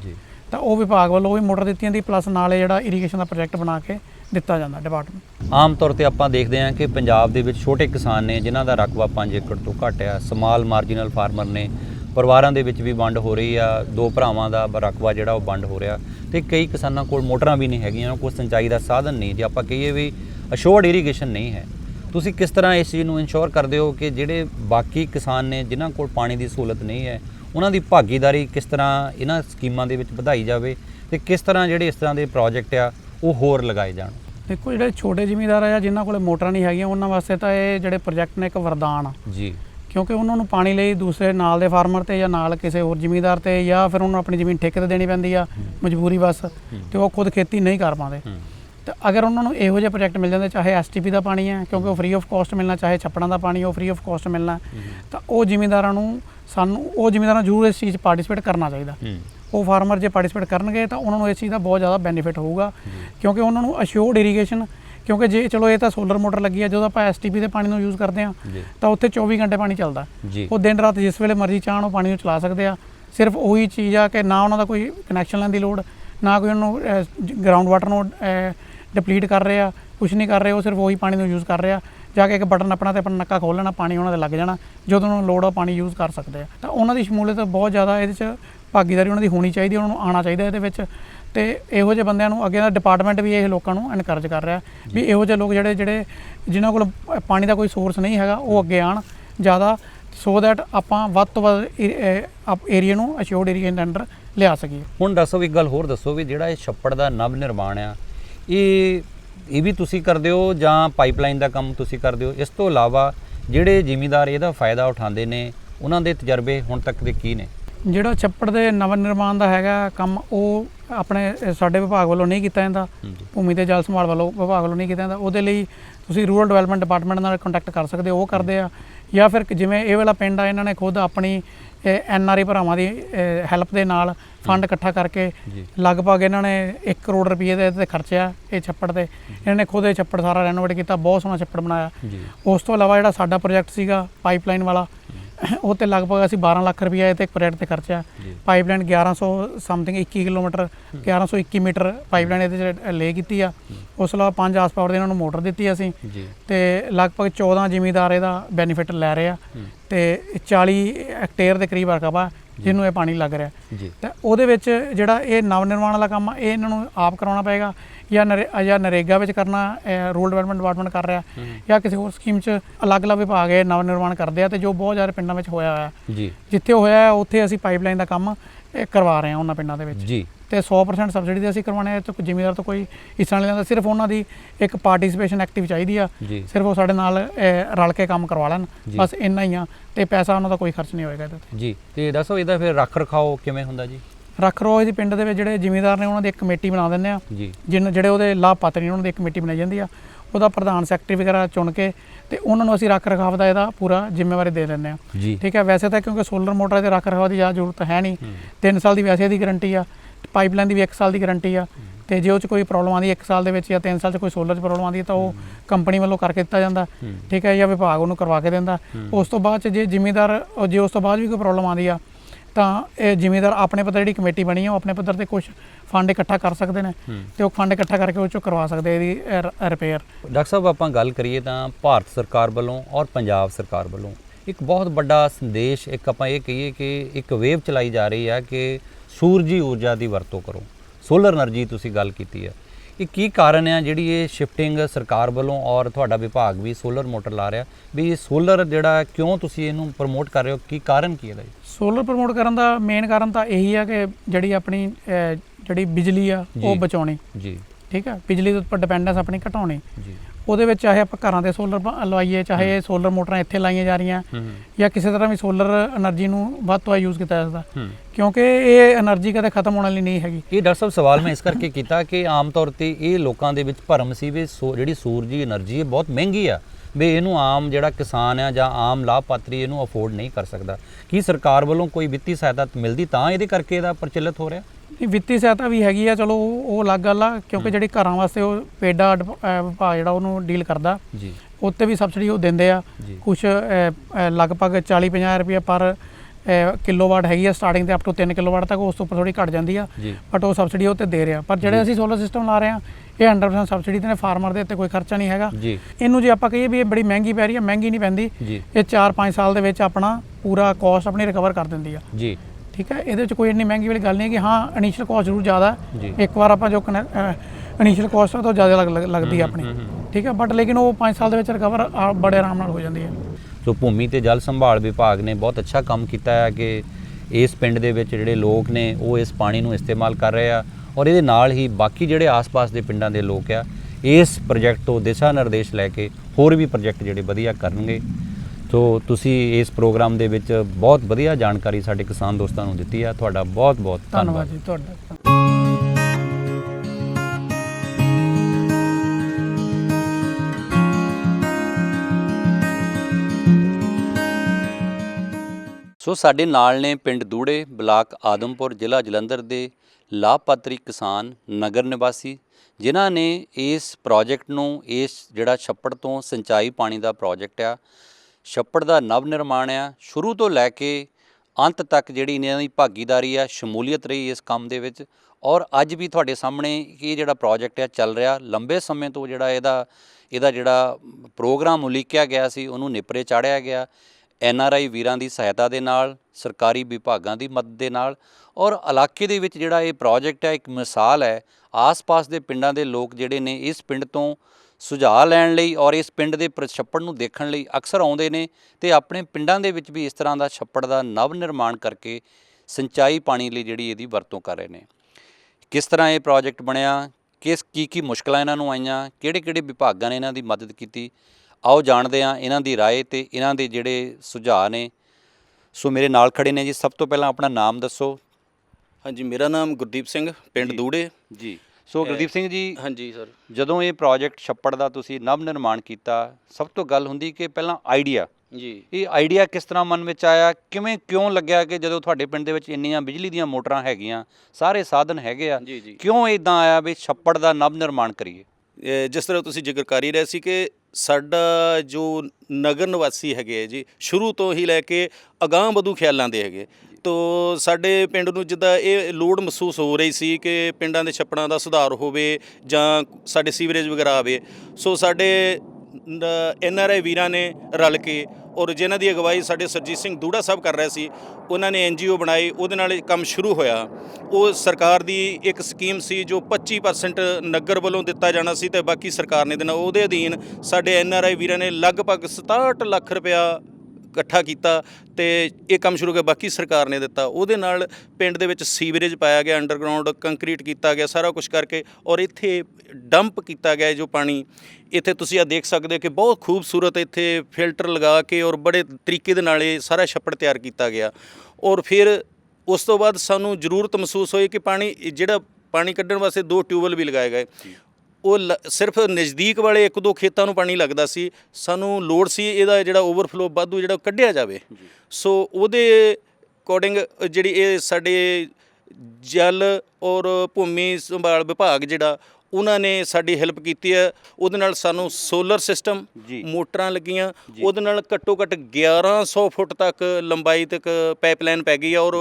S2: ਤਾਂ ਉਹ ਵਿਭਾਗ ਵੱਲੋਂ ਉਹ ਵੀ ਮੋਟਰ ਦਿੱਤੀ ਜਾਂਦੀ ਪਲੱਸ ਨਾਲ ਇਹ ਜਿਹੜਾ ਇਰੀਗੇਸ਼ਨ ਦਾ ਪ੍ਰੋਜੈਕਟ ਬਣਾ ਕੇ ਦਿੱਤਾ ਜਾਂਦਾ ਡਿਪਾਰਟਮੈਂਟ
S1: ਆਮ ਤੌਰ ਤੇ ਆਪਾਂ ਦੇਖਦੇ ਹਾਂ ਕਿ ਪੰਜਾਬ ਦੇ ਵਿੱਚ ਛੋਟੇ ਕਿਸਾਨ ਨੇ, ਜਿਨ੍ਹਾਂ ਦਾ ਰਕਬਾ 5 ਏਕੜ ਤੋਂ ਘੱਟ ਆ ਸਮਾਲ ਮਾਰਜੀਨਲ ਫਾਰਮਰ ਨੇ, ਪਰਿਵਾਰਾਂ ਦੇ ਵਿੱਚ ਵੀ ਵੰਡ ਹੋ ਰਹੀ ਆ, ਦੋ ਭਰਾਵਾਂ ਦਾ ਰਕਬਾ ਜਿਹੜਾ ਉਹ ਵੰਡ ਹੋ ਰਿਹਾ ਤੇ ਕਈ ਕਿਸਾਨਾਂ ਕੋਲ ਮੋਟਰਾਂ ਵੀ ਨਹੀਂ ਹੈਗੀਆਂ ਉਹਨਾਂ ਕੋਲ ਸਿੰਚਾਈ ਦਾ ਸਾਧਨ ਨਹੀਂ ਜੇ ਆਪਾਂ ਕਹੀਏ ਵੀ ਅਸ਼ੋਰਡ ਇਰੀਗੇਸ਼ਨ ਨਹੀਂ ਹੈ। ਤੁਸੀਂ ਕਿਸ ਤਰ੍ਹਾਂ ਇਸ ਚੀਜ਼ ਨੂੰ ਇਨਸ਼ੋਰ ਕਰਦੇ ਹੋ ਕਿ ਜਿਹੜੇ ਬਾਕੀ ਕਿਸਾਨ ਨੇ, ਜਿਨ੍ਹਾਂ ਕੋਲ ਪਾਣੀ ਦੀ ਸਹੂਲਤ ਨਹੀਂ ਹੈ, ਉਹਨਾਂ ਦੀ ਭਾਗੀਦਾਰੀ ਕਿਸ ਤਰ੍ਹਾਂ ਇਹਨਾਂ ਸਕੀਮਾਂ ਦੇ ਵਿੱਚ ਵਧਾਈ ਜਾਵੇ ਤੇ ਕਿਸ ਤਰ੍ਹਾਂ ਜਿਹੜੇ ਇਸ ਤਰ੍ਹਾਂ ਦੇ ਪ੍ਰੋਜੈਕਟ ਆ ਉਹ ਹੋਰ ਲਗਾਏ ਜਾਣ।
S2: ਦੇਖੋ ਜਿਹੜੇ ਛੋਟੇ ਜ਼ਿਮੀਂਦਾਰ ਆ ਜਾਂ ਜਿਨ੍ਹਾਂ ਕੋਲੇ ਮੋਟਰਾਂ ਨਹੀਂ ਹੈਗੀਆਂ ਉਹਨਾਂ ਵਾਸਤੇ ਤਾਂ ਇਹ ਜਿਹੜੇ ਪ੍ਰੋਜੈਕਟ ਨੇ ਇੱਕ ਵਰਦਾਨ ਆ।
S1: ਜੀ।
S2: ਕਿਉਂਕਿ ਉਹਨਾਂ ਨੂੰ ਪਾਣੀ ਲਈ ਦੂਸਰੇ ਨਾਲ ਦੇ ਫਾਰਮਰ ਤੇ ਜਾਂ ਨਾਲ ਕਿਸੇ ਹੋਰ ਜ਼ਿਮੀਂਦਾਰ ਤੇ ਜਾਂ ਫਿਰ ਉਹਨਾਂ ਨੂੰ ਆਪਣੀ ਜ਼ਮੀਨ ਠੇਕੇ ਤੇ ਦੇਣੀ ਪੈਂਦੀ ਆ ਮਜਬੂਰੀ ਬਸ। ਤੇ ਉਹ ਖੁਦ ਖੇਤੀ ਨਹੀਂ ਕਰ ਪਾਉਂਦੇ। ਤੇ ਅਗਰ ਉਹਨਾਂ ਨੂੰ ਇਹੋ ਜਿਹੇ ਪ੍ਰੋਜੈਕਟ ਮਿਲ ਜਾਂਦੇ ਚਾਹੇ ਐਸਟੀਪੀ ਦਾ ਪਾਣੀ ਹੈ ਕਿਉਂਕਿ ਉਹ ਫ੍ਰੀ ਆਫ ਕਾਸਟ ਮਿਲਣਾ ਚਾਹੇ ਛੱਪੜਾਂ ਦਾ ਪਾਣੀ ਉਹ ਫ੍ਰੀ ਆਫ ਕਾਸਟ ਮਿਲਣਾ ਤਾਂ ਉਹ ਜ਼ਿਮੀਂਦਾਰਾਂ ਨੂੰ ਸਾਨੂੰ ਉਹ ਜ਼ਿਮੀਂਦਾਰਾਂ ਨੂੰ ਜ਼ਰੂਰ ਇਸ ਚੀਜ਼ 'ਚ ਪਾਰਟਿਸਿਪੇਟ ਕਰਨਾ ਚਾਹੀਦਾ। ਉਹ ਫਾਰਮਰ ਜੇ ਪਾਰਟਿਸਿਪੇਟ ਕਰਨਗੇ ਤਾਂ ਉਹਨਾਂ ਨੂੰ ਇਸ ਚੀਜ਼ ਦਾ ਬਹੁਤ ਜ਼ਿਆਦਾ ਬੈਨੀਫਿਟ ਹੋਊਗਾ। ਕਿਉਂਕਿ ਉਹਨਾਂ ਨੂੰ ਅਸ਼ੋਰਡ ਇਰੀਗੇਸ਼ਨ ਕਿਉਂਕਿ ਜੇ ਚਲੋ ਇਹ ਤਾਂ ਸੋਲਰ ਮੋਟਰ ਲੱਗੀ ਹੈ ਜਦੋਂ ਆਪਾਂ ਐਸਟੀਪੀ ਦੇ ਪਾਣੀ ਨੂੰ ਯੂਜ਼ ਕਰਦੇ
S1: ਜੀ।
S2: ਤਾਂ ਉੱਥੇ 24 ਘੰਟੇ ਪਾਣੀ ਚੱਲਦਾ। ਉਹ ਦਿਨ ਰਾਤ ਜਿਸ ਵੇਲੇ ਮਰਜ਼ੀ ਚਾਹਣ ਉਹ ਪਾਣੀ ਨੂੰ ਚਲਾ ਸਕਦੇ ਆ। ਸਿਰਫ ਉਹੀ ਚੀਜ਼ ਆ ਕਿ ਨਾ ਉਹਨਾਂ ਦਾ ਕੋਈ ਕਨੈਕਸ਼ਨ ਲੈਣ ਦੀ ਲੋੜ ਨਾ ਕੋਈ ਉਹਨੂੰ ਗਰਾਊਂਡ ਵਾਟਰ ਨੂੰ ਡਿਪਲੀਟ ਕਰ ਰਹੇ ਆ ਕੁਝ ਨਹੀਂ ਕਰ ਰਹੇ ਉਹ ਸਿਰਫ ਉਹੀ ਪਾਣੀ ਨੂੰ ਯੂਜ਼ ਕਰ ਰਹੇ। ਆ ਜਾ ਕੇ ਇੱਕ ਬਟਨ ਆਪਣਾ ਤੇ ਆਪਣਾ ਨੱਕਾ ਖੋਲ ਲੈਣਾ ਪਾਣੀ ਉਹਨਾਂ ਦੇ ਲੱਗ ਜਾਣਾ। ਜਦੋਂ ਉਹਨਾਂ ਨੂੰ ਲੋੜ ਆ ਪਾਣੀ ਯੂਜ਼ ਕਰ ਸਕਦੇ ਆ। ਤਾਂ ਉਹਨਾਂ ਦੀ ਸ਼ਮੂਲੀਅਤ ਬਹੁਤ ਜ਼ਿਆਦਾ ਇਹਦੇ 'ਚ ਭਾਗੀਦਾਰੀ ਉਹਨਾਂ ਦੀ ਹੋਣੀ ਚਾਹੀਦੀ ਉਹਨਾਂ ਨੂੰ ਆਉਣਾ ਚਾਹੀਦਾ ਇਹਦੇ ਵਿੱਚ। ਤੇ ਇਹੋ ਜਿਹੇ ਬੰਦਿਆਂ ਨੂੰ ਅੱਗੇ ਦਾ ਡਿਪਾਰਟਮੈਂਟ ਵੀ ਇਹ ਲੋਕਾਂ ਨੂੰ ਐਨਕਰੇਜ ਕਰ ਰਿਹਾ ਵੀ ਇਹੋ ਜਿਹੇ ਲੋਕ ਜਿਹੜੇ ਜਿਹੜੇ ਜਿਨ੍ਹਾਂ ਕੋਲ ਪਾਣੀ ਦਾ ਕੋਈ ਸੋਰਸ ਨਹੀਂ ਹੈਗਾ, ਉਹ ਅੱਗੇ ਆਣ ਜ਼ਿਆਦਾ ਸੋ ਦੈਟ ਆਪਾਂ ਵੱਧ ਤੋਂ ਵੱਧ ਏਰੀਆ ਨੂੰ ਅਸ਼ੋਰਡ ਏਰੀਆ ਦੇ ਅੰਡਰ ਲਿਆ ਸਕੀਏ।
S1: ਹੁਣ ਦੱਸੋ ਵੀ, ਇੱਕ ਗੱਲ ਹੋਰ ਦੱਸੋ ਵੀ, ਜਿਹੜਾ ਇਹ ਛੱਪੜ ਦਾ ਨਵ ਨਿਰਮਾਣ ਆ, ਇਹ ਇਹ ਵੀ ਤੁਸੀਂ ਕਰਦੇ ਹੋ ਜਾਂ ਪਾਈਪਲਾਈਨ ਦਾ ਕੰਮ ਤੁਸੀਂ ਕਰਦੇ ਹੋ? ਇਸ ਤੋਂ ਇਲਾਵਾ ਜਿਹੜੇ ਜ਼ਿਮੀਂਦਾਰ ਇਹਦਾ ਫਾਇਦਾ ਉਠਾਉਂਦੇ ਨੇ, ਉਹਨਾਂ ਦੇ ਤਜਰਬੇ ਹੁਣ ਤੱਕ ਦੇ ਕੀ ਨੇ?
S2: ਜਿਹੜਾ ਛੱਪੜ ਦੇ ਨਵ ਨਿਰਮਾਣ ਦਾ ਹੈਗਾ ਕੰਮ ਉਹ ਆਪਣੇ ਸਾਡੇ ਵਿਭਾਗ ਵੱਲੋਂ ਨਹੀਂ ਕੀਤਾ ਜਾਂਦਾ। ਭੂਮੀ ਤੇ ਜਲ ਸੰਭਾਲ ਵੱਲੋਂ ਵਿਭਾਗ ਵੱਲੋਂ ਨਹੀਂ ਕੀਤਾ ਜਾਂਦਾ। ਉਹਦੇ ਲਈ ਤੁਸੀਂ ਰੂਰਲ ਡਿਵੈਲਪਮੈਂਟ ਡਿਪਾਰਟਮੈਂਟ ਨਾਲ ਕੰਟੈਕਟ ਕਰ ਸਕਦੇ ਹੋ ਉਹ ਕਰਦੇ ਆ। ਜਾਂ ਫਿਰ ਜਿਵੇਂ ਇਹ ਵਾਲਾ ਪਿੰਡ ਆ ਇਹਨਾਂ ਨੇ ਖੁਦ ਆਪਣੀ ਐਨ ਆਰ ਆਈ ਭਰਾਵਾਂ ਦੀ ਹੈਲਪ ਦੇ ਨਾਲ ਫੰਡ ਇਕੱਠਾ ਕਰਕੇ ਲਗਭਗ ਇਹਨਾਂ ਨੇ 1 ਕਰੋੜ ਰੁਪਏ ਦੇ ਤੇ ਖਰਚਿਆ ਇਹ ਛੱਪੜ ਤੇ। ਇਹਨਾਂ ਨੇ ਖੁਦ ਇਹ ਛੱਪੜ ਸਾਰਾ ਰੈਨੋਵੇਟ ਕੀਤਾ ਬਹੁਤ ਸੋਹਣਾ ਛੱਪੜ ਬਣਾਇਆ। ਉਸ ਤੋਂ ਇਲਾਵਾ ਜਿਹੜਾ ਸਾਡਾ ਪ੍ਰੋਜੈਕਟ ਸੀਗਾ ਪਾਈਪਲਾਈਨ ਵਾਲਾ ਉਹ ਤੇ ਲਗਭਗ ਅਸੀਂ 12 ਲੱਖ ਰੁਪਏ ਤੇ ਇੱਕ ਪ੍ਰੋਜੈਕਟ ਤੇ ਖਰਚਿਆ। Pipeline 1100 something 21 kilometre 1121 metre pipeline ਇਹਦੇ ਚ ਲੇ ਕੀਤੀ ਆ। ਉਸ ਤੋਂ ਇਲਾਵਾ 5 ਹਾਰਸ ਪਾਵਰ ਦੀ ਇਹਨਾਂ ਨੂੰ ਮੋਟਰ ਦਿੱਤੀ ਅਸੀਂ। ਤੇ ਲਗਭਗ 14 ਜ਼ਿਮੀਂਦਾਰ ਇਹਦਾ ਬੈਨੀਫਿਟ ਲੈ ਰਹੇ ਆ। ਤੇ 40 ਹੈਕਟੇਅਰ ਦੇ ਕਰੀਬ ਰਕਬਾ ਜਿਹਨੂੰ ਇਹ ਪਾਣੀ ਲੱਗ ਰਿਹਾ। ਤੇ ਉਹਦੇ ਵਿੱਚ ਜਿਹੜਾ ਇਹ ਨਵ ਨਿਰਮਾਣ ਵਾਲਾ ਕੰਮ ਆ ਇਹ ਇਹਨਾਂ ਨੂੰ ਆਪ ਕਰਾਉਣਾ ਪਏਗਾ ਜਾਂ ਨਰੇ ਜਾਂ ਨਰੇਗਾ ਵਿੱਚ ਕਰਨਾ ਰੂਰਲ ਡਿਵੈਲਪਮੈਂਟ ਡਿਪਾਰਟਮੈਂਟ ਕਰ ਰਿਹਾ। ਜਾਂ ਕਿਸੇ ਹੋਰ ਸਕੀਮ 'ਚ ਅਲੱਗ-ਅਲੱਗ ਵਿਭਾਗ ਇਹ ਨਵ ਨਿਰਮਾਣ ਕਰਦੇ ਆ ਤੇ ਜੋ ਬਹੁਤ ਜ਼ਿਆਦਾ ਪਿੰਡਾਂ ਵਿੱਚ ਹੋਇਆ ਹੋਇਆ।
S1: ਜੀ।
S2: ਜਿੱਥੇ ਹੋਇਆ ਉੱਥੇ ਅਸੀਂ ਪਾਈਪਲਾਈਨ ਦਾ ਕੰਮ ਕਰਵਾ ਰਹੇ ਹਾਂ ਉਹਨਾਂ ਪਿੰਡਾਂ ਦੇ ਵਿੱਚ।
S1: ਜੀ।
S2: ਤੇ 100% ਸਬਸਿਡੀ ਤੇ ਅਸੀਂ ਕਰਵਾਉਣੇ ਆ ਤੇ ਕੋਈ ਜ਼ਿਮੀਦਾਰ ਤੋਂ ਕੋਈ ਹਿੱਸਾ ਨਹੀਂ ਲੈਂਦਾ ਸਿਰਫ ਉਹਨਾਂ ਦੀ ਇੱਕ ਪਾਰਟਿਸਿਪੇਸ਼ਨ ਐਕਟਿਵ ਚਾਹੀਦੀ ਆ। ਸਿਰਫ ਉਹ ਸਾਡੇ ਨਾਲ ਰਲ ਕੇ ਕੰਮ ਕਰਵਾ ਲੈਣ। ਬਸ ਇੰਨਾ ਹੀ ਆ ਤੇ ਪੈਸਾ ਉਹਨਾਂ ਦਾ ਕੋਈ ਖਰਚ ਨਹੀਂ ਹੋਏਗਾ ਇਹਦੇ ਤੇ
S1: ਜੀ ਤੇ ਦੱਸੋ ਇਹਦਾ ਫਿਰ ਰੱਖ ਰਖਾਓ ਕਿਵੇਂ ਹੁੰਦਾ ਜੀ?
S2: ਰੱਖ ਰੋ ਇਹਦੀ ਪਿੰਡ ਦੇ ਵਿੱਚ ਜਿਹੜੇ ਜ਼ਿਮੀਦਾਰ ਨੇ ਉਹਨਾਂ ਦੀ ਇੱਕ ਕਮੇਟੀ ਬਣਾ ਦਿੰਦੇ ਆ। ਜਿਨ ਜਿਹੜੇ ਉਹਦੇ ਲਾਭਪਾਤਰੀ ਨੇ ਉਹਨਾਂ ਦੀ ਇੱਕ ਕਮੇਟੀ ਬਣਾਈ ਜਾਂਦੀ ਆ। ਉਹਦਾ ਪ੍ਰਧਾਨ ਸੈਕਟਰੀ ਵਗੈਰਾ ਚੁਣ ਕੇ ਤੇ ਉਹਨਾਂ ਨੂੰ ਅਸੀਂ ਰੱਖ ਰਖਾਵ ਦਾ ਇਹਦਾ ਪੂਰਾ ਜ਼ਿੰਮੇਵਾਰੀ ਦੇ ਦਿੰਦੇ ਆ। ਠੀਕ ਹੈ ਵੈਸੇ ਤਾਂ ਕਿਉਂਕਿ ਸੋਲਰ ਮੋਟਰ ਦੇ ਰੱਖ ਰਖਾਵ ਦੀ ਜ਼ਿਆਦਾ ਜ਼ਰੂਰਤ ਹੈ ਨਹੀਂ।
S1: ਹੂੰ।
S2: 3 ਸਾਲ ਦੀ ਵੈਸੇ ਦੀ ਗਾਰੰਟੀ ਆ। ਪਾਈਪਲਾਈਨ ਦੀ ਵੀ 1 ਸਾਲ ਦੀ ਗਾਰੰਟੀ ਆ ਤੇ ਜੇ ਉਹ ਚ ਕੋਈ ਪ੍ਰੋਬਲਮ ਆਉਂਦੀ 1 ਸਾਲ ਦੇ ਵਿੱਚ ਜਾਂ 3 ਸਾਲ ਚ ਕੋਈ ਸੋਲਰ ਚ ਪ੍ਰੋਬਲਮ ਆਉਂਦੀ ਹੈ ਤਾਂ ਉਹ ਕੰਪਨੀ ਵੱਲੋਂ ਕਰਕੇ ਦਿੱਤਾ ਜਾਂਦਾ। ਠੀਕ ਹੈ ਜਾਂ ਵਿਭਾਗ ਉਹਨੂੰ ਕਰਵਾ ਕੇ ਦਿੰਦਾ। ਉਸ ਤੋਂ ਬਾਅਦ ਚ ਜੇ ਜ਼ਿਮੀਦਾਰ ਜੇ ਉਸ ਤੋਂ ਬਾਅਦ ਵੀ ਕੋਈ ਪ੍ਰੋਬਲਮ ਆਉਂਦੀ ਆ ਤਾਂ ਇਹ ਜ਼ਿਮੀਦਾਰ ਆਪਣੇ ਪੱਧਰ ਜਿਹੜੀ ਕਮੇਟੀ ਬਣੀ ਆ ਉਹ ਆਪਣੇ ਪੱਧਰ ਤੇ ਕੁਝ ਫੰਡ ਇਕੱਠਾ ਕਰ ਸਕਦੇ ਨੇ। ਤੇ ਉਹ ਫੰਡ ਇਕੱਠਾ ਕਰਕੇ ਉਹ ਚੋਂ ਕਰਵਾ ਸਕਦੇ ਇਹਦੀ ਰਿਪੇਅਰ
S1: ਡਾਕਟਰ ਸਾਹਿਬ ਆਪਾਂ ਗੱਲ ਕਰੀਏ ਤਾਂ ਭਾਰਤ ਸਰਕਾਰ ਵੱਲੋਂ ਔਰ ਪੰਜਾਬ ਸਰਕਾਰ ਵੱਲੋਂ ਇੱਕ ਬਹੁਤ ਵੱਡਾ ਸੰਦੇਸ਼ ਇੱਕ ਆਪਾਂ ਇਹ ਕਹੀਏ ਕਿ ਇੱਕ ਵੇਵ ਚਲਾਈ ਜਾ ਰਹੀ ਹੈ ਕਿ ਸੂਰਜੀ ਊਰਜਾ ਦੀ ਵਰਤੋਂ ਕਰੋ। ਸੋਲਰ એનર્ਜੀ ਤੁਸੀਂ ਗੱਲ ਕੀਤੀ ਹੈ। ਇਹ ਕੀ ਕਾਰਨ ਹੈ ਜਿਹੜੀ ਇਹ ਸ਼ਿਫਟਿੰਗ ਸਰਕਾਰ ਵੱਲੋਂ ਔਰ ਤੁਹਾਡਾ ਵਿਭਾਗ ਵੀ ਸੋਲਰ ਮੋਟਰ ਲਾ ਰਿਹਾ? ਵੀ ਇਹ ਸੋਲਰ ਜਿਹੜਾ ਕਿਉਂ ਤੁਸੀਂ ਇਹਨੂੰ ਪ੍ਰਮੋਟ ਕਰ ਰਹੇ ਹੋ? ਕੀ ਕਾਰਨ ਕੀ ਹੈ
S2: ਸੋਲਰ ਪ੍ਰਮੋਟ ਕਰਨ ਦਾ ਮੇਨ ਕਾਰਨ ਤਾਂ ਇਹੀ ਹੈ ਕਿ ਜਿਹੜੀ ਆਪਣੀ ਜਿਹੜੀ ਬਿਜਲੀ ਆ ਉਹ ਬਚਾਉਣੀ।
S1: ਜੀ।
S2: ਠੀਕ ਹੈ ਬਿਜਲੀ ਦੇ ਉੱਪਰ ਡਿਪੈਂਡੈਂਸ ਆਪਣੀ ਘਟਾਉਣੀ।
S1: ਜੀ।
S2: ਉਹਦੇ ਵਿੱਚ ਚਾਹੇ ਆਪਾਂ ਘਰਾਂ ਦੇ ਸੋਲਰ ਲਵਾਈਏ ਚਾਹੇ ਸੋਲਰ ਮੋਟਰਾਂ ਇੱਥੇ ਲਾਈਆਂ ਜਾ ਰਹੀਆਂ ਜਾਂ ਕਿਸੇ ਤਰ੍ਹਾਂ ਵੀ ਸੋਲਰ એનર્ਜੀ ਨੂੰ ਵੱਧ ਤੋਂ ਵੱਧ ਯੂਜ਼ ਕੀਤਾ
S1: ਜਾਂਦਾ
S2: ਕਿਉਂਕਿ ਇਹ એનર્ਜੀ ਕਦੇ ਖਤਮ ਹੋਣ ਵਾਲੀ ਨਹੀਂ ਹੈਗੀ।
S1: ਇਹ ਡਾਕਟਰ ਸਾਹਿਬ ਸਵਾਲ ਮੈਂ ਇਸ ਕਰਕੇ ਕੀਤਾ ਕਿ ਆਮ ਤੌਰ ਤੇ ਇਹ ਲੋਕਾਂ ਦੇ ਵਿੱਚ ਭਰਮ ਸੀ ਵੀ ਜਿਹੜੀ ਸੂਰਜੀ એનર્ਜੀ ਇਹ ਬਹੁਤ ਮਹਿੰਗੀ ਆ ਵੀ ਇਹਨੂੰ ਆਮ ਜਿਹੜਾ ਕਿਸਾਨ ਆ ਜਾਂ ਆਮ ਲਾਭਪਾਤਰੀ ਇਹਨੂੰ ਅਫੋਰਡ ਨਹੀਂ ਕਰ ਸਕਦਾ। ਕੀ ਸਰਕਾਰ ਵੱਲੋਂ ਕੋਈ ਵਿੱਤੀ ਸਹਾਇਤਾ ਮਿਲਦੀ ਤਾਂ ਇਹਦੇ ਕਰਕੇ ਇਹਦਾ ਪ੍ਰਚਲਿਤ ਹੋ ਰਿਹਾ?
S2: ਨਹੀਂ ਵਿੱਤੀ ਸਹਾਇਤਾ ਵੀ ਹੈਗੀ ਆ ਚਲੋ ਉਹ ਅਲੱਗ ਗੱਲ ਆ ਕਿਉਂਕਿ ਜਿਹੜੀ ਘਰਾਂ ਵਾਸਤੇ ਉਹ ਪੇਡਾ ਡਿਪ- ਅਹ ਵਿਭਾਗ ਜਿਹੜਾ ਉਹਨੂੰ ਡੀਲ ਕਰਦਾ।
S1: ਜੀ।
S2: ਉੱਤੇ ਵੀ ਸਬਸਿਡੀ ਉਹ ਦਿੰਦੇ ਆ।
S1: ਜੀ।
S2: ਕੁਝ ਲਗਭਗ 40 50 ਰੁਪਏ ਪਰ ਕਿਲੋਵਾਟ ਹੈਗੀ ਆ ਸਟਾਰਟਿੰਗ ਤੇ ਅਪ ਟੂ 3 ਕਿਲੋਵਾਟ ਤੱਕ ਉਸ ਤੋਂ ਉੱਪਰ ਥੋੜੀ ਘਟ ਜਾਂਦੀ ਆ।
S1: ਜੀ।
S2: ਬਟ ਉਹ ਸਬਸਿਡੀ ਉਹ ਤੇ ਦੇ ਰਿਹਾ। ਪਰ ਜਿਹੜੇ ਅਸੀਂ ਸੋਲਰ ਸਿਸਟਮ ਲਾ ਰਹੇ ਆ ਇਹ 100% ਸਬਸਿਡੀ ਤੇ ਨੇ ਫਾਰਮਰ ਦੇ ਉੱਤੇ ਕੋਈ ਖਰਚਾ ਨਹੀਂ ਹੈਗਾ।
S1: ਜੀ।
S2: ਇਹਨੂੰ ਜੇ ਆਪਾਂ ਕਹੀਏ ਵੀ ਇਹ ਬੜੀ ਮਹਿੰਗੀ ਪੈ ਰਹੀ ਹੈ ਮਹਿੰਗੀ ਨਹੀਂ ਪੈਂਦੀ।
S1: ਜੀ।
S2: ਇਹ 4-5 ਸਾਲ ਦੇ ਵਿੱਚ ਆਪਣਾ ਪੂਰਾ ਕਾਸਟ ਆਪਣੀ ਰਿਕਵਰ ਕਰ ਦਿੰਦੀ ਆ।
S1: ਜੀ।
S2: ਠੀਕ ਹੈ? ਇਹਦੇ ਵਿੱਚ ਕੋਈ ਇੰਨੀ ਮਹਿੰਗੀ ਵਾਲੀ ਗੱਲ ਨਹੀਂ ਹੈ ਕਿ ਹਾਂ ਇਨੀਸ਼ੀਅਲ ਕਾਸਟ ਜ਼ਰੂਰ ਜ਼ਿਆਦਾ ਇੱਕ ਵਾਰ ਆਪਾਂ ਜੋ ਇਨੀਸ਼ੀਅਲ ਕਾਸਟ ਤਾਂ ਜ਼ਿਆਦਾ ਲੱਗ- ਲੱਗ- ਲੱਗਦੀ ਹੈ ਆਪਣੀ। ਠੀਕ ਹੈ? ਬਟ ਲੇਕਿਨ ਉਹ 5 ਸਾਲ ਦੇ ਵਿੱਚ ਰਿਕਵਰ ਬੜੇ ਆਰਾਮ ਨਾਲ ਹੋ ਜਾਂਦੀ ਹੈ।
S1: ਸੋ ਭੂਮੀ ਤੇ ਜਲ ਸੰਭਾਲ ਵਿਭਾਗ ਨੇ ਬਹੁਤ ਅੱਛਾ ਕੰਮ ਕੀਤਾ ਹੈ ਕਿ ਇਸ ਪਿੰਡ ਦੇ ਵਿੱਚ ਜਿਹੜੇ ਲੋਕ ਨੇ ਉਹ ਇਸ ਪਾਣੀ ਨੂੰ ਇਸਤੇਮਾਲ ਕਰ ਰਹੇ ਆ ਔਰ ਇਹਦੇ ਨਾਲ ਹੀ ਬਾਕੀ ਜਿਹੜੇ ਆਸ-ਪਾਸ ਦੇ ਪਿੰਡਾਂ ਦੇ ਲੋਕ ਆ ਇਸ ਪ੍ਰੋਜੈਕਟ ਤੋਂ ਦਿਸ਼ਾ ਨਿਰਦੇਸ਼ ਲੈ ਕੇ ਹੋਰ ਵੀ ਪ੍ਰੋਜੈਕਟ ਜਿਹੜੇ ਵਧੀਆ ਕਰਨਗੇ। ਸੋ ਤੁਸੀਂ ਇਸ ਪ੍ਰੋਗਰਾਮ ਦੇ ਵਿੱਚ ਬਹੁਤ ਵਧੀਆ ਜਾਣਕਾਰੀ ਸਾਡੇ ਕਿਸਾਨ ਦੋਸਤਾਂ ਨੂੰ ਦਿੱਤੀ ਆ ਤੁਹਾਡਾ ਬਹੁਤ-ਬਹੁਤ
S2: ਧੰਨਵਾਦ। ਜੀ ਤੁਹਾਡਾ
S1: ਸੋ ਸਾਡੇ ਨਾਲ ਨੇ ਪਿੰਡ ਦੂੜੇ ਬਲਾਕ ਆਦਮਪੁਰ ਜ਼ਿਲ੍ਹਾ ਜਲੰਧਰ ਦੇ ਲਾਭਪਾਤਰੀ ਕਿਸਾਨ ਨਗਰ ਨਿਵਾਸੀ ਜਿਨ੍ਹਾਂ ਨੇ ਇਸ ਪ੍ਰੋਜੈਕਟ ਨੂੰ ਇਸ ਜਿਹੜਾ ਛੱਪੜ ਤੋਂ ਸਿੰਚਾਈ ਪਾਣੀ ਦਾ ਪ੍ਰੋਜੈਕਟ ਆ ਛੱਪੜ ਦਾ ਨਵ ਨਿਰਮਾਣ ਆ। ਸ਼ੁਰੂ ਤੋਂ ਲੈ ਕੇ ਅੰਤ ਤੱਕ ਜਿਹੜੀ ਇਹਨਾਂ ਦੀ ਭਾਗੀਦਾਰੀ ਆ, ਸ਼ਮੂਲੀਅਤ ਰਹੀ ਇਸ ਕੰਮ ਦੇ ਵਿੱਚ। ਔਰ ਅੱਜ ਵੀ ਤੁਹਾਡੇ ਸਾਹਮਣੇ ਇਹ ਜਿਹੜਾ ਪ੍ਰੋਜੈਕਟ ਆ, ਚੱਲ ਰਿਹਾ। ਲੰਬੇ ਸਮੇਂ ਤੋਂ ਜਿਹੜਾ ਇਹਦਾ ਇਹਦਾ ਜਿਹੜਾ ਪ੍ਰੋਗਰਾਮ ਉਲੀਕਿਆ ਗਿਆ ਸੀ, ਉਹਨੂੰ ਨਿਪਰੇ ਚਾੜਿਆ ਗਿਆ। ਐਨ ਆਰ ਆਈ ਵੀਰਾਂ ਦੀ ਸਹਾਇਤਾ ਦੇ ਨਾਲ, ਸਰਕਾਰੀ ਵਿਭਾਗਾਂ ਦੀ ਮਦਦ ਦੇ ਨਾਲ। ਔਰ ਇਲਾਕੇ ਦੇ ਵਿੱਚ ਜਿਹੜਾ ਇਹ ਪ੍ਰੋਜੈਕਟ ਹੈ ਇੱਕ ਮਿਸਾਲ ਹੈ। ਆਸ-ਪਾਸ ਦੇ ਪਿੰਡਾਂ ਦੇ ਲੋਕ ਜਿਹੜੇ ਨੇ ਇਸ ਪਿੰਡ ਤੋਂ ਸੁਝਾਅ ਲੈਣ ਲਈ ਔਰ ਇਸ ਪਿੰਡ ਦੇ ਪ੍ਰ- ਛੱਪੜ ਨੂੰ ਦੇਖਣ ਲਈ ਅਕਸਰ ਆਉਂਦੇ ਨੇ ਤੇ ਆਪਣੇ ਪਿੰਡਾਂ ਦੇ ਵਿੱਚ ਵੀ ਇਸ ਤਰ੍ਹਾਂ ਦਾ ਛੱਪੜ ਦਾ ਨਵ ਨਿਰਮਾਣ ਕਰਕੇ ਸਿੰਚਾਈ ਪਾਣੀ ਲਈ ਜਿਹੜੀ ਇਹਦੀ ਵਰਤੋਂ ਕਰ ਰਹੇ ਨੇ। ਕਿਸ ਤਰ੍ਹਾਂ ਇਹ ਪ੍ਰੋਜੈਕਟ ਬਣਿਆ? ਕਿਸ ਕੀ ਕੀ ਮੁਸ਼ਕਲਾਂ ਇਹਨਾਂ ਨੂੰ ਆਈਆਂ? ਕਿਹੜੇ ਕਿਹੜੇ ਵਿਭਾਗਾਂ ਨੇ ਇਹਨਾਂ ਦੀ ਮਦਦ ਕੀਤੀ? ਆਓ ਜਾਣਦੇ ਹਾਂ ਇਹਨਾਂ ਦੀ ਰਾਏ ਤੇ ਇਹਨਾਂ ਦੇ ਜਿਹੜੇ ਸੁਝਾਅ ਨੇ। ਸੋ ਮੇਰੇ ਨਾਲ ਖੜੇ ਨੇ ਜੀ। ਸਭ ਤੋਂ ਪਹਿਲਾਂ ਆਪਣਾ ਨਾਮ ਦੱਸੋ।
S3: ਹਾਂਜੀ ਮੇਰਾ ਨਾਮ ਗੁਰਦੀਪ ਸਿੰਘ ਪਿੰਡ ਦੂੜੇ।
S1: ਜੀ। ਸੋ ਗੁਰਦੀਪ ਸਿੰਘ ਜੀ
S3: ਹਾਂਜੀ ਸਰ।
S1: ਜਦੋਂ ਇਹ ਪ੍ਰੋਜੈਕਟ ਛੱਪੜ ਦਾ ਤੁਸੀਂ ਨਵ ਨਿਰਮਾਣ ਕੀਤਾ ਸਭ ਤੋਂ ਗੱਲ ਹੁੰਦੀ ਕਿ ਪਹਿਲਾਂ ਆਈਡੀਆ
S3: ਜੀ।
S1: ਇਹ ਆਈਡੀਆ ਕਿਸ ਤਰ੍ਹਾਂ ਮਨ ਵਿੱਚ ਆਇਆ? ਕਿਵੇਂ ਕਿਉਂ ਲੱਗਿਆ ਕਿ ਜਦੋਂ ਤੁਹਾਡੇ ਪਿੰਡ ਦੇ ਵਿੱਚ ਇੰਨੀਆਂ ਬਿਜਲੀ ਦੀਆਂ ਮੋਟਰਾਂ ਹੈਗੀਆਂ ਸਾਰੇ ਸਾਧਨ ਹੈਗੇ ਆ ਕਿਉਂ ਇਦਾਂ ਆਇਆ ਵੀ ਛੱਪੜ ਦਾ ਨਵ ਨਿਰਮਾਣ ਕਰੀਏ?
S3: ਜਿਸ ਤਰ੍ਹਾਂ ਤੁਸੀਂ ਜ਼ਿਕਰ ਕਰ ਹੀ ਰਹੇ ਸੀ ਕਿ ਸਾਡਾ ਜੋ ਨਗਰ ਨਿਵਾਸੀ ਹੈਗੇ ਜੀ ਸ਼ੁਰੂ ਤੋਂ ਹੀ ਲੈ ਕੇ ਅਗਾਂਹ ਵਧੂ ਖਿਆਲਾਂ ਦੇ ਹੈਗੇ ਤੋ ਸਾਡੇ ਪਿੰਡ ਨੂੰ ਜਿੱਦਾਂ ਇਹ ਲੋੜ ਮਹਿਸੂਸ ਹੋ ਰਹੀ ਸੀ ਕਿ ਪਿੰਡਾਂ ਦੇ ਛੱਪੜਾਂ ਦਾ ਸੁਧਾਰ ਹੋਵੇ ਜਾਂ ਸਾਡੇ ਸੀਵਰੇਜ ਵਗੈਰਾ ਆਵੇ। ਸੋ ਸਾਡੇ ਐਨ ਆਰ ਆਈ ਵੀਰਾਂ ਨੇ ਰਲ ਕੇ ਔਰ ਜਿਨ੍ਹਾਂ ਦੀ ਅਗਵਾਈ ਸਾਡੇ ਸਰਜੀਤ ਸਿੰਘ ਦੂੜਾ ਸਾਹਿਬ ਕਰ ਰਹੇ ਸੀ, ਉਹਨਾਂ ਨੇ ਐਨ ਜੀ ਓ ਬਣਾਈ ਉਹਦੇ ਨਾਲ ਕੰਮ ਸ਼ੁਰੂ ਹੋਇਆ। ਉਹ ਸਰਕਾਰ ਦੀ ਇੱਕ ਸਕੀਮ ਸੀ ਜੋ 25% ਨਗਰ ਵੱਲੋਂ ਦਿੱਤਾ ਜਾਣਾ ਸੀ ਤੇ ਬਾਕੀ ਸਰਕਾਰ ਨੇ ਦੇਣਾ। ਉਹਦੇ ਅਧੀਨ ਸਾਡੇ ਐਨ ਆਰ ਆਈ ਵੀਰਾਂ ਨੇ ਲਗਭਗ 67 ਲੱਖ ਰੁਪਇਆ ਇਕੱਠਾ ਕੀਤਾ ਤੇ ਇਹ ਕੰਮ ਸ਼ੁਰੂ ਕਰ ਬਾਕੀ ਸਰਕਾਰ ਨੇ ਦਿੱਤਾ। ਉਹਦੇ ਨਾਲ ਪਿੰਡ ਦੇ ਵਿੱਚ ਸੀਵਰੇਜ ਪਾਇਆ ਗਿਆ, ਅੰਡਰਗਰਾਉਂਡ ਕੰਕਰੀਟ ਕੀਤਾ ਗਿਆ, ਸਾਰਾ ਕੁਝ ਕਰਕੇ ਔਰ ਇੱਥੇ ਡੰਪ ਕੀਤਾ ਗਿਆ ਜੋ ਪਾਣੀ। ਇੱਥੇ ਤੁਸੀਂ ਆ ਦੇਖ ਸਕਦੇ ਹੋ ਕਿ ਬਹੁਤ ਖੂਬਸੂਰਤ ਇੱਥੇ ਫਿਲਟਰ ਲਗਾ ਕੇ ਔਰ ਬੜੇ ਤਰੀਕੇ ਦੇ ਨਾਲ ਇਹ ਸਾਰਾ ਛੱਪੜ ਤਿਆਰ ਕੀਤਾ ਗਿਆ। ਔਰ ਫਿਰ ਉਸ ਤੋਂ ਬਾਅਦ ਸਾਨੂੰ ਜ਼ਰੂਰਤ ਮਹਿਸੂਸ ਹੋਈ ਕਿ ਪਾਣੀ ਜਿਹੜਾ ਪਾਣੀ ਕੱਢਣ ਵਾਸਤੇ ਦੋ ਟਿਊਬਲ ਵੀ ਲਗਾਏ ਗਏ। ਉਹ ਸਿਰਫ ਨਜ਼ਦੀਕ ਵਾਲੇ ਇੱਕ ਦੋ ਖੇਤਾਂ ਨੂੰ ਪਾਣੀ ਲੱਗਦਾ ਸੀ। ਸਾਨੂੰ ਲੋੜ ਸੀ ਇਹਦਾ ਜਿਹੜਾ ਓਵਰਫਲੋ ਵਾਧੂ ਜਿਹੜਾ ਕੱਢਿਆ ਜਾਵੇ। ਸੋ ਉਹਦੇ ਅਕੋਰਡਿੰਗ ਜਿਹੜੀ ਇਹ ਸਾਡੇ ਜਲ ਔਰ ਭੂਮੀ ਸੰਭਾਲ ਵਿਭਾਗ ਜਿਹੜਾ ਉਹਨਾਂ ਨੇ ਸਾਡੀ ਹੈਲਪ ਕੀਤੀ ਹੈ। ਉਹਦੇ ਨਾਲ ਸਾਨੂੰ ਸੋਲਰ ਸਿਸਟਮ। ਮੋਟਰਾਂ ਲੱਗੀਆਂ। ਉਹਦੇ ਨਾਲ ਘੱਟੋ ਘੱਟ 1100 ਫੁੱਟ ਤੱਕ ਲੰਬਾਈ ਤੱਕ ਪਾਈਪਲਾਈਨ ਪੈ ਗਈ ਹੈ ਔਰ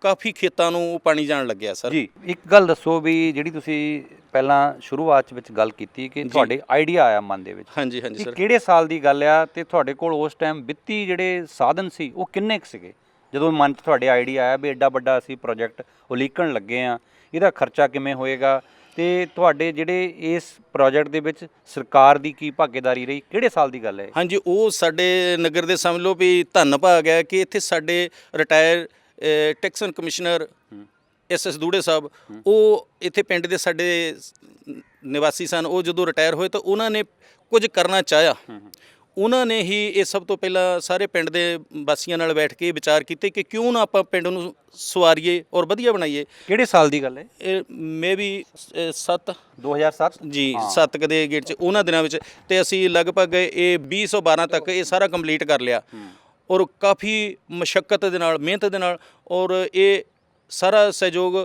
S3: ਕਾਫੀ ਖੇਤਾਂ ਨੂੰ ਉਹ ਪਾਣੀ ਜਾਣ ਲੱਗਿਆ ਸਰ।
S1: ਜੀ ਇੱਕ ਗੱਲ ਦੱਸੋ ਵੀ ਜਿਹੜੀ ਤੁਸੀਂ ਪਹਿਲਾਂ ਸ਼ੁਰੂਆਤ ਵਿੱਚ ਗੱਲ ਕੀਤੀ ਕਿ ਤੁਹਾਡੇ ਆਈਡੀਆ ਆਇਆ ਮਨ ਦੇ ਵਿੱਚ।
S3: ਹਾਂਜੀ ਹਾਂਜੀ ਸਰ।
S1: ਕਿਹੜੇ ਸਾਲ ਦੀ ਗੱਲ ਆ ਤੇ ਤੁਹਾਡੇ ਕੋਲ ਉਸ ਟਾਈਮ ਵਿੱਤੀ ਜਿਹੜੇ ਸਾਧਨ ਸੀ ਉਹ ਕਿੰਨੇ ਕੁ ਸੀਗੇ? ਜਦੋਂ ਮਨ 'ਚ ਤੁਹਾਡੇ ਆਈਡੀਆ ਆਇਆ ਵੀ ਐਡਾ ਵੱਡਾ ਅਸੀਂ ਪ੍ਰੋਜੈਕਟ ਉਲੀਕਣ ਲੱਗੇ ਆ ਇਹਦਾ ਖਰਚਾ ਕਿਵੇਂ ਹੋਏਗਾ? ਤੇ ਤੁਹਾਡੇ ਜਿਹੜੇ ਇਸ ਪ੍ਰੋਜੈਕਟ ਦੇ ਵਿੱਚ ਸਰਕਾਰ ਦੀ ਕੀ ਭਾਗੀਦਾਰੀ ਰਹੀ? ਕਿਹੜੇ ਸਾਲ ਦੀ ਗੱਲ ਹੈ?
S3: ਹਾਂਜੀ ਉਹ ਸਾਡੇ ਨਗਰ ਦੇ ਸਮਝ ਲਓ ਵੀ ਧੰਨ ਭਾਗ ਹੈ ਕਿ ਇੱਥੇ ਸਾਡੇ retire taxation commissioner S S ਦੂੜੇ ਸਾਹਿਬ ਉਹ ਇੱਥੇ ਪਿੰਡ ਦੇ ਸਾਡੇ ਨਿਵਾਸੀ ਸਨ। ਉਹ ਜਦੋਂ ਰਿਟਾਇਰ ਹੋਏ ਤਾਂ ਉਹਨਾਂ ਨੇ ਕੁਝ ਕਰਨਾ ਚਾਹਿਆ। ਉਹਨਾਂ ਨੇ ਹੀ ਇਹ ਸਭ ਤੋਂ ਪਹਿਲਾਂ ਸਾਰੇ ਪਿੰਡ ਦੇ ਵਾਸੀਆਂ ਨਾਲ ਬੈਠ ਕੇ ਵਿਚਾਰ ਕੀਤੇ ਕਿ ਕਿਉਂ ਨਾ ਆਪਾਂ ਪਿੰਡ ਨੂੰ ਸਵਾਰੀਏ ਔਰ ਵਧੀਆ ਬਣਾਈਏ।
S1: ਕਿਹੜੇ ਸਾਲ ਦੀ ਗੱਲ ਹੈ?
S3: ਇਹ ਮੇ ਵੀ 7
S1: 2007
S3: ਜੀ ਸੱਤ ਕੁ ਦੇ ਗੇਟ ਚ ਉਹਨਾਂ ਦਿਨਾਂ ਵਿੱਚ। ਤੇ ਅਸੀਂ ਲਗਭਗ ਇਹ 2012 ਤੱਕ ਇਹ ਸਾਰਾ ਕੰਪਲੀਟ ਕਰ ਲਿਆ। ਔਰ ਕਾਫੀ ਮਸ਼ਕਤ ਦੇ ਨਾਲ ਮਿਹਨਤ ਦੇ ਨਾਲ ਔਰ ਇਹ ਸਾਰਾ ਸਹਿਯੋਗ